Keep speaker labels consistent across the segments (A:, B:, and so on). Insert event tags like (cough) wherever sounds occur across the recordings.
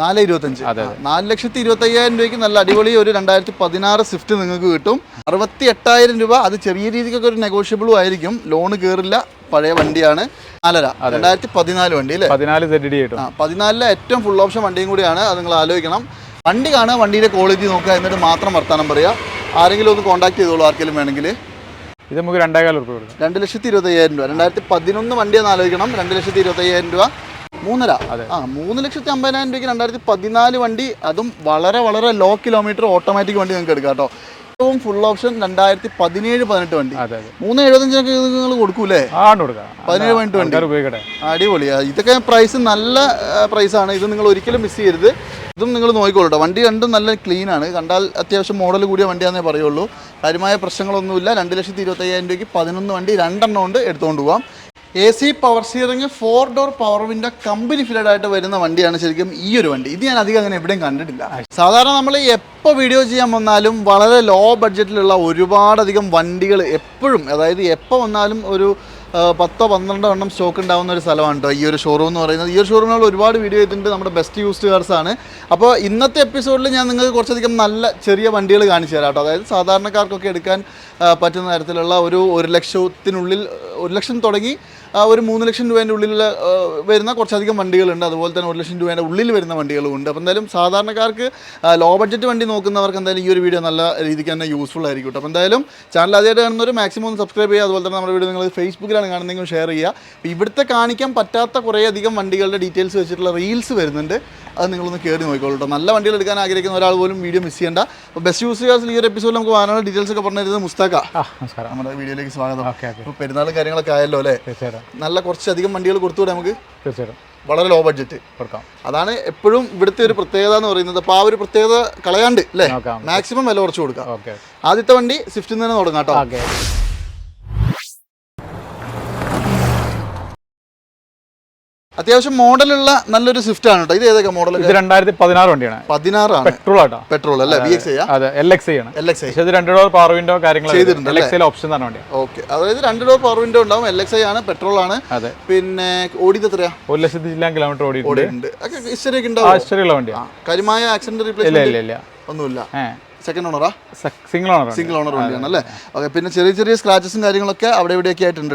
A: നാല് ഇരുപത്തഞ്ച്. നാല് ലക്ഷത്തി ഇരുപത്തി അയ്യായിരം രൂപയ്ക്ക് നല്ല അടിപൊളി ഒരു രണ്ടായിരത്തി പതിനാറ് സ്വിഫ്റ്റ് നിങ്ങൾക്ക് കിട്ടും. അറുപത്തി എട്ടായിരം രൂപ അത് ചെറിയ രീതിക്കൊക്കെ ഒരു നെഗോഷ്യബിളും ആയിരിക്കും. ലോണ് കയറില്ല പഴയ വണ്ടിയാണ്. നാലര രണ്ടായിരത്തി പതിനാല് വണ്ടി അല്ലേ?
B: പതിനാല്
A: പതിനാലിലെ ഏറ്റവും ഫുൾ ഓപ്ഷൻ വണ്ടിയും കൂടിയാണ്. അത് നിങ്ങൾ ആലോചിക്കണം. വണ്ടി കാണുക വണ്ടിയുടെ ക്വാളിറ്റി നോക്കുക എന്നിട്ട് മാത്രം വർത്താനം പറയുക ആരെങ്കിലും ഒന്ന് കോൺടാക്ട് ചെയ്തോളൂ ആർക്കെങ്കിലും വേണമെങ്കിൽ.
B: ഇത് നമുക്ക് രണ്ടേകാൽ രൂപ
A: രണ്ട് ലക്ഷത്തി ഇരുപത്തി അയ്യായിരം രൂപ. രണ്ടായിരത്തി പതിനൊന്ന് വണ്ടിയെന്ന് ആലോചിക്കണം. രണ്ട് ലക്ഷത്തി ഇരുപത്തി അയ്യായിരം രൂപ. മൂന്നര? ആ മൂന്ന് ലക്ഷത്തി അമ്പതിനായിരം രൂപയ്ക്ക് രണ്ടായിരത്തി പതിനാല് വണ്ടി അതും വളരെ വളരെ ലോ കിലോമീറ്റർ ഓട്ടോമാറ്റിക് വണ്ടി നിങ്ങൾക്ക് എടുക്കാം കേട്ടോ. ഏറ്റവും ഫുൾ ഓപ്ഷൻ രണ്ടായിരത്തി പതിനേഴ് പതിനെട്ട് വണ്ടി. മൂന്ന് എഴുപത്തഞ്ചിനൊക്കെ നിങ്ങൾ കൊടുക്കൂലേ? പതിനേഴ് പതിനെട്ട് വണ്ടി. അടിപൊളിയാ ഇതൊക്കെ പ്രൈസ് നല്ല പ്രൈസാണ് ഇത് നിങ്ങൾ ഒരിക്കലും മിസ് ചെയ്യരുത്. ഇതും നിങ്ങൾ നോക്കിക്കോളൂ വണ്ടി രണ്ടും നല്ല ക്ലീൻ ആണ്. കണ്ടാൽ അത്യാവശ്യം മോഡൽ കൂടിയ വണ്ടിയാണെന്നേ പറയുള്ളൂ. കാര്യമായ പ്രശ്നങ്ങളൊന്നുമില്ല. രണ്ട് ലക്ഷത്തി ഇരുപത്തയ്യായിരം രൂപയ്ക്ക് പതിനൊന്ന് വണ്ടി രണ്ടെണ്ണം ഉണ്ട് എടുത്തുകൊണ്ട് പോകാം A C power steering four door power window company fitted ആയിട്ട് വരുന്ന വണ്ടിയാണ് ശരിക്കും ഈ ഒരു വണ്ടി. ഇത് ഞാൻ അധികം അങ്ങനെ എവിടെയും കണ്ടിട്ടില്ല. സാധാരണ നമ്മൾ എപ്പോൾ വീഡിയോ ചെയ്യാൻ വന്നാലും വളരെ ലോ ബഡ്ജറ്റിലുള്ള ഒരുപാടധികം വണ്ടികൾ എപ്പോഴും അതായത് എപ്പോൾ വന്നാലും ഒരു പത്തോ പന്ത്രണ്ടോ എണ്ണം സ്റ്റോക്ക് ഉണ്ടാകുന്ന ഒരു സ്ഥലമാണ് കേട്ടോ ഈ ഒരു ഷോറൂം എന്ന് പറയുന്നത്. ഈ ഒരു ഷോറൂമിൽ ഒരുപാട് വീഡിയോ ചെയ്തിട്ടുണ്ട് നമ്മുടെ ബെസ്റ്റ് യൂസ്ഡ് കാർസ് ആണ്. അപ്പോൾ ഇന്നത്തെ എപ്പിസോഡിൽ ഞാൻ നിങ്ങൾക്ക് കുറച്ചധികം നല്ല ചെറിയ വണ്ടികൾ കാണിച്ചു തരാം കേട്ടോ അതായത് സാധാരണക്കാർക്കൊക്കെ എടുക്കാൻ പറ്റുന്ന തരത്തിലുള്ള ഒരു ഒരു ലക്ഷത്തിനുള്ളിൽ ഒരു ലക്ഷം തുടങ്ങി ഒരു മൂന്ന് ലക്ഷം രൂപേന്റെ ഉള്ളിൽ വരുന്ന കുറച്ചധികം വണ്ടികളുണ്ട്. അതുപോലെ തന്നെ ഒരു ലക്ഷം രൂപേന്റെ ഉള്ളിൽ വരുന്ന വണ്ടികളും ഉണ്ട് അപ്പോൾ എന്തായാലും സാധാരണക്കാർക്ക് ലോ ബഡ്ജറ്റ് വണ്ടി നോക്കുന്നവർക്ക് എന്തായാലും ഈ ഒരു വീഡിയോ നല്ല രീതിക്ക് തന്നെ യൂസ്ഫുൾ ആയിരിക്കും കേട്ടോ. അപ്പോൾ എന്തായാലും ചാനൽ ആദ്യമായിട്ട് കാണുന്നവർ മാക്സിമം ഒന്ന് സബ്സ്ക്രൈബ് ചെയ്യുക. അതുപോലെ തന്നെ നമ്മുടെ വീഡിയോ നിങ്ങൾ ഫേസ്ബുക്കിലാണ് കാണുന്നതെങ്കിൽ ഷെയർ ചെയ്യുക. ഇവിടുത്തെ കാണിക്കാൻ പറ്റാത്ത കുറേയധികം വണ്ടികളുടെ ഡീറ്റെയിൽസ് വെച്ചിട്ടുള്ള റീൽസ് വരുന്നുണ്ട്. അത് നിങ്ങളൊന്ന് കയറി നോക്കിക്കോളൂ കേട്ടോ നല്ല വണ്ടികൾ എടുക്കാൻ ആഗ്രഹിക്കുന്ന ഒരാൾ പോലും വീഡിയോ മിസ് ചെയ്യേണ്ട. അപ്പോൾ ബെസ്റ്റ് യൂസ് ചെയ്യാൻ ഈ ഒരു എപ്പിസോഡിൽ നമുക്ക് വാഹനങ്ങളുടെ ഡീറ്റെയിൽസ് ഒക്കെ പറഞ്ഞു തരുന്നത് മുസ്താക്ക
B: നമസ്കാരം.
A: നമ്മുടെ വീഡിയോയിലേക്ക് സ്വാഗതം.
B: ഇപ്പോൾ
A: അപ്പോൾ പെരുന്നാളും കാര്യങ്ങളൊക്കെ ആയല്ലോ അല്ലേ?
B: തീർച്ചയായിട്ടും.
A: നല്ല കുറച്ചധികം വണ്ടികൾ കൊടുത്തുകൂടെ നമുക്ക്?
B: തീർച്ചയായിട്ടും.
A: വളരെ ലോ ബഡ്ജറ്റ്
B: കൊടുക്കാം.
A: അതാണ് എപ്പോഴും ഇവിടുത്തെ ഒരു പ്രത്യേകത എന്ന് പറയുന്നത്. അപ്പോൾ ആ ഒരു പ്രത്യേകത കളയാണ്ട് അല്ലേ? മാക്സിമം വില കുറച്ച് കൊടുക്കാം. ആദ്യത്തെ വണ്ടി സ്വിഫ്റ്റിൽ നിന്ന് തന്നെ തുടങ്ങാം കേട്ടോ അത്യാവശ്യം മോഡലുള്ള നല്ലൊരു സ്വിഫ്റ്റ് ആണ് കേട്ടോ. ഇത് ഏതൊക്കെ മോഡൽ
B: ഇത് രണ്ടായിരത്തി പതിനാറ് വണ്ടിയാണ്
A: പതിനാറാണ്
B: പെട്രോൾ ആട്ടോ.
A: പെട്രോൾ അല്ലേ? ബി എക്സ്
B: അതെ എൽ എക്സ് ആണ്.
A: എൽ എക്സ്
B: പക്ഷേ ഇത് രണ്ട് ഡോർ പവർ വിൻഡോ കാര്യങ്ങൾ
A: ചെയ്തിട്ടുണ്ട്
B: എൽ എക്സ് ഓപ്ഷൻ തന്നെ വണ്ടിയാണ്.
A: ഓക്കെ അതായത് രണ്ട് ഡോർ പവർ വിൻഡോ ഉണ്ടാവും. എൽ എക്സ് ആണ് പെട്രോൾ ആണ്.
B: അതെ.
A: പിന്നെ ഓടിയത് എത്രയാ?
B: ഒരു ലക്ഷത്തി ജില്ലാ കിലോമീറ്റർ ഓടിയിട്ടുണ്ട്.
A: ഹിസ്റ്ററി ഒക്കെ ഉണ്ടാവും
B: ആശ്ചര്യമുള്ള വണ്ടിയാണ്
A: കാര്യമായ ആക്സിഡന്റ്
B: ഇല്ല
A: റീപ്ലേസ്മെന്റ്
B: ഇല്ല ഇല്ല
A: ഒന്നുമില്ല. സെക്കൻഡ് ഓണറാ
B: സിംഗിൾ ഓണർ
A: സിംഗിൾ ഓണർ വണ്ടിയാണ് അല്ലേ? ഓക്കെ പിന്നെ ചെറിയ ചെറിയ സ്ക്രാച്ചസും കാര്യങ്ങളൊക്കെ അവിടെ ഇവിടെയൊക്കെ ആയിട്ടുണ്ട്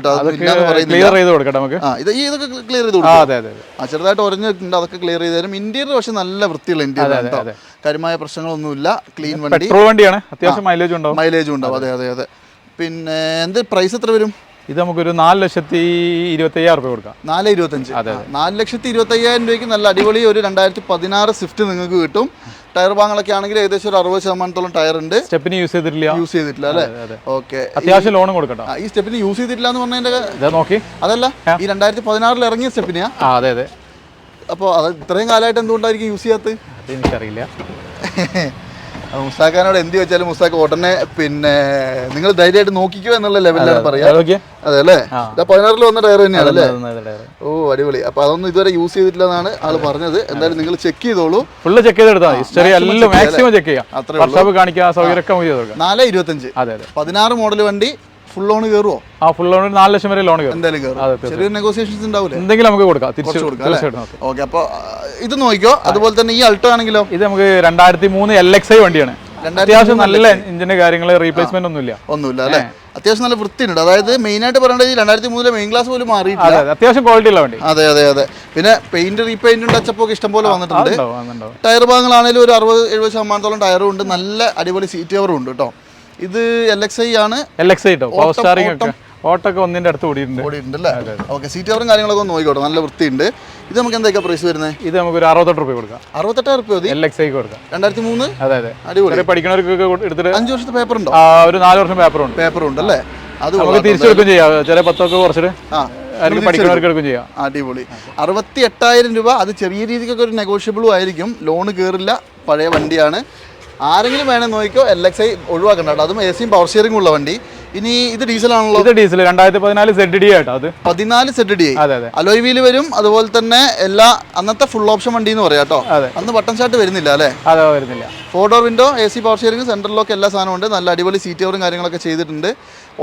B: ക്ലിയർ ചെയ്ത് കൊടുക്കട്ടെ നമുക്ക്?
A: ആ ഇത് ഈ ഇതൊക്കെ ക്ലിയർ ചെയ്ത് കൊടുക്കാം
B: അതെ അതെ അതെ.
A: ആ ചെറുതായിട്ട് ഒരഞ്ഞിട്ടുണ്ട് അതൊക്കെ ക്ലിയർ ചെയ്ത് തരും. ഇന്റീരിയർ പക്ഷെ നല്ല വൃത്തിയുള്ള ഇന്റീരിയർ കേട്ടോ. കാര്യമായ പ്രശ്നങ്ങളൊന്നുമില്ല. ക്ലീൻ വണ്ടി.
B: പെട്രോൾ വണ്ടിയാണ്. അത്യാവശ്യം മൈലേജ് ഉണ്ടാവും
A: മൈലേജ് ഉണ്ടാവും. അതെ. അതെ അതെ പിന്നെ എന്ത് പ്രൈസ് എത്ര വരും?
B: ഇത് നമുക്കൊരു നാല് ലക്ഷത്തി ഇരുപത്തി അയ്യായിരം റുപ്യ കൊടുക്കാം.
A: നാല് ഇരുപത്തഞ്ച്. അതെ നാല് ലക്ഷത്തി ഇരുപത്തി അയ്യായിരം രൂപയ്ക്ക് നല്ല അടിപൊളി ഒരു രണ്ടായിരത്തി പതിനാറ് സ്വിഫ്റ്റ് നിങ്ങൾക്ക് കിട്ടും. ടയർ ഭാഗങ്ങളൊക്കെ ആണെങ്കിൽ ഏകദേശം ഒരു അറുപത് ശതമാനത്തോളം ടയർ ഉണ്ട്.
B: സ്റ്റെപ്പിന് യൂസ് ചെയ്തിട്ടില്ല?
A: യൂസ് ചെയ്തിട്ടില്ല അല്ലേ. ഓക്കെ.
B: അത്യാവശ്യം ലോണും കൊടുക്കട്ടോ?
A: ഈ സ്റ്റെപ്പിന് യൂസ് ചെയ്തിട്ടില്ല എന്ന് പറഞ്ഞതിന്റെ
B: നോക്കി.
A: അതല്ല ഈ രണ്ടായിരത്തി പതിനാറിൽ ഇറങ്ങിയ സ്റ്റെപ്പിനെയാ?
B: അതെ അതെ.
A: അപ്പോൾ അത് ഇത്രയും കാലമായിട്ട് എന്തുകൊണ്ടായിരിക്കും യൂസ് ചെയ്യാത്തത്?
B: എനിക്കറിയില്ല. (laughs)
A: മുസ്താഖാനോട് എന്ത് വെച്ചാലും മുസ്താഖ് ഉടനെ പിന്നെ നിങ്ങൾ ധൈര്യമായിട്ട് നോക്കിക്കോ എന്നുള്ള ലെവലിലാണ് പറയാ.
B: അത്
A: അല്ലേ? പതിനാറിൽ വന്ന ടയർ തന്നെയാണ് അല്ലേ. ഓ അടിപൊളി. അപ്പൊ അതൊന്നും ഇതുവരെ യൂസ് ചെയ്തിട്ടില്ല എന്നാണ് ആൾ പറഞ്ഞത്. എന്തായാലും നിങ്ങൾ ചെക്ക് ചെയ്തോളൂ.
B: ഫുള്ള് ചെക്ക് ചെയ്തെടുത്താൽ ഹിസ്റ്ററി എല്ലാം മാക്സിമം ചെക്ക് ചെയ്യാം. കാണിക്കുക സൗകര്യമൊക്കെ
A: നാല് ഇരുപത്തഞ്ച്. പതിനാറ് മോഡൽ വണ്ടി ഫുൾ ലോൺ കയറുമോ
B: ആ ഫുൾ ലോൺ നാല് ലക്ഷം വരെ ലോൺ കയറും.
A: എന്തായാലും കയറും. ചെറിയ നെഗോസിയേഷൻസ് ഉണ്ടാവില്ലേ
B: എന്തെങ്കിലും നമുക്ക് കൊടുക്കാം. തിരിച്ചു
A: കൊടുക്കാം,
B: ഓക്കെ.
A: അപ്പോൾ ഇത് നോക്കിയോ അതുപോലെ തന്നെ ഈ അൾട്ടോ ആണെങ്കിലോ?
B: ഇത് നമുക്ക് രണ്ടായിരത്തി മൂന്ന് എൽ എക്സ് ഐ വണ്ടിയാണ് അത്യാവശ്യം നല്ല എഞ്ചിന്റെ കാര്യങ്ങൾ റീപ്ലേസ്മെന്റ് ഒന്നുമില്ല.
A: ഒന്നുമില്ല അല്ലേ? അത്യാവശ്യം നല്ല വൃത്തിയുണ്ട്. അതായത് മെയിൻ ആയിട്ട് പറയേണ്ടത് രണ്ടായിരത്തി മൂന്നിലെ മെയിൻ ക്ലാസ് പോലും മാറിയിട്ടില്ല.
B: അതെ അതെ. അത്യാവശ്യം ക്വാളിറ്റി ഉള്ള വണ്ടി.
A: അതെ അതെ അതെ. പിന്നെ പെയിന്റ് റീപെയിന്റും ടച്ചപ്പ് ഒക്കെ ഇഷ്ടം പോലെ വന്നിട്ടുണ്ട്. ടയർ ഭാഗങ്ങളാണെങ്കിലും ഒരു അറുപത് എഴുപത് ശതമാനത്തോളം ടയറും ഉണ്ട്. നല്ല അടിപൊളി സീറ്റ് കവറും ഉണ്ട് കേട്ടോ. ഇത് എൽ എക്സ് ഐ ആണ്.
B: L X I power steering ഒക്കെ. ഓട്ടൊക്കെ ഒന്നിന്റെ അടുത്ത് ഓടിയിട്ടുണ്ട്.
A: ഓടിയിട്ടുണ്ട് അല്ലേ? ഓക്കെ സീറ്റ് കവറും കാര്യങ്ങളൊക്കെ ഒന്ന് നോക്കിക്കോട്ടെ. നല്ല വൃത്തിയുണ്ട്. ഇത് നമുക്ക് എന്തൊക്കെയാ പ്രൈസ് വരുന്നത്?
B: ഇത് നമുക്ക് ഒരു അറുപത്തെട്ട് റുപ്യ കൊടുക്കാം.
A: അറുപത്തെട്ടായിരം റുപ്യ മതി.
B: എൽ എക്സ് ഐക്ക് കൊടുക്കാം.
A: രണ്ടായിരത്തി മൂന്ന്
B: അതെ അതെ.
A: അടിപൊളി.
B: പഠിക്കുന്നവർക്കൊക്കെ എടുത്തിട്ട്
A: അഞ്ച് വർഷത്തെ പേപ്പർ ഉണ്ടോ?
B: ആ, ഒരു നാല് വർഷം പേപ്പർ ഉണ്ട്.
A: പേപ്പർ ഉണ്ട് അല്ലേ? അത്
B: നമുക്ക്. തിരിച്ചെടുക്കും ചെയ്യാം. ചില പത്തൊക്കെ കുറച്ചിട്ട്
A: അടിപൊളി. അറുപത്തി എട്ടായിരം രൂപ. അത് ചെറിയ രീതിക്കൊക്കെ ഒരു നെഗോഷ്യബിളും ആയിരിക്കും. ലോണ് കയറില്ല പഴയ വണ്ടിയാണ്. ആരെങ്കിലും വേണേ നോക്കിക്കോ എൽ എക്സ് ഐ ഒഴിവാക്കണ്ട കേട്ടോ. അതും എ സിയും പവർ സ്റ്റിയറിംഗ് ഉള്ള വണ്ടി. ഇനി ഇത് ഡീസലാണല്ലോ
B: ഇത് ഡീസൽ രണ്ടായിരത്തി പതിനാല് സെഡ് ഡി ആയിട്ടോ അത്?
A: പതിനാല് സെഡ് ഡി അലോയ് വീൽ വരും അതുപോലെ തന്നെ എല്ലാ അന്നത്തെ ഫുൾ ഓപ്ഷൻ വണ്ടി എന്ന് പറയാം കേട്ടോ.
B: അതെ.
A: അന്ന് ബട്ടൺ ഷാട്ട് വരുന്നില്ല അല്ലേ?
B: അതെ വരുന്നില്ല.
A: Four door window A C power steering central lock എല്ലാ സാധനവും ഉണ്ട്. നല്ല അടിപൊളി സീറ്റ് കവറും കാര്യങ്ങളൊക്കെ ചെയ്തിട്ടുണ്ട്.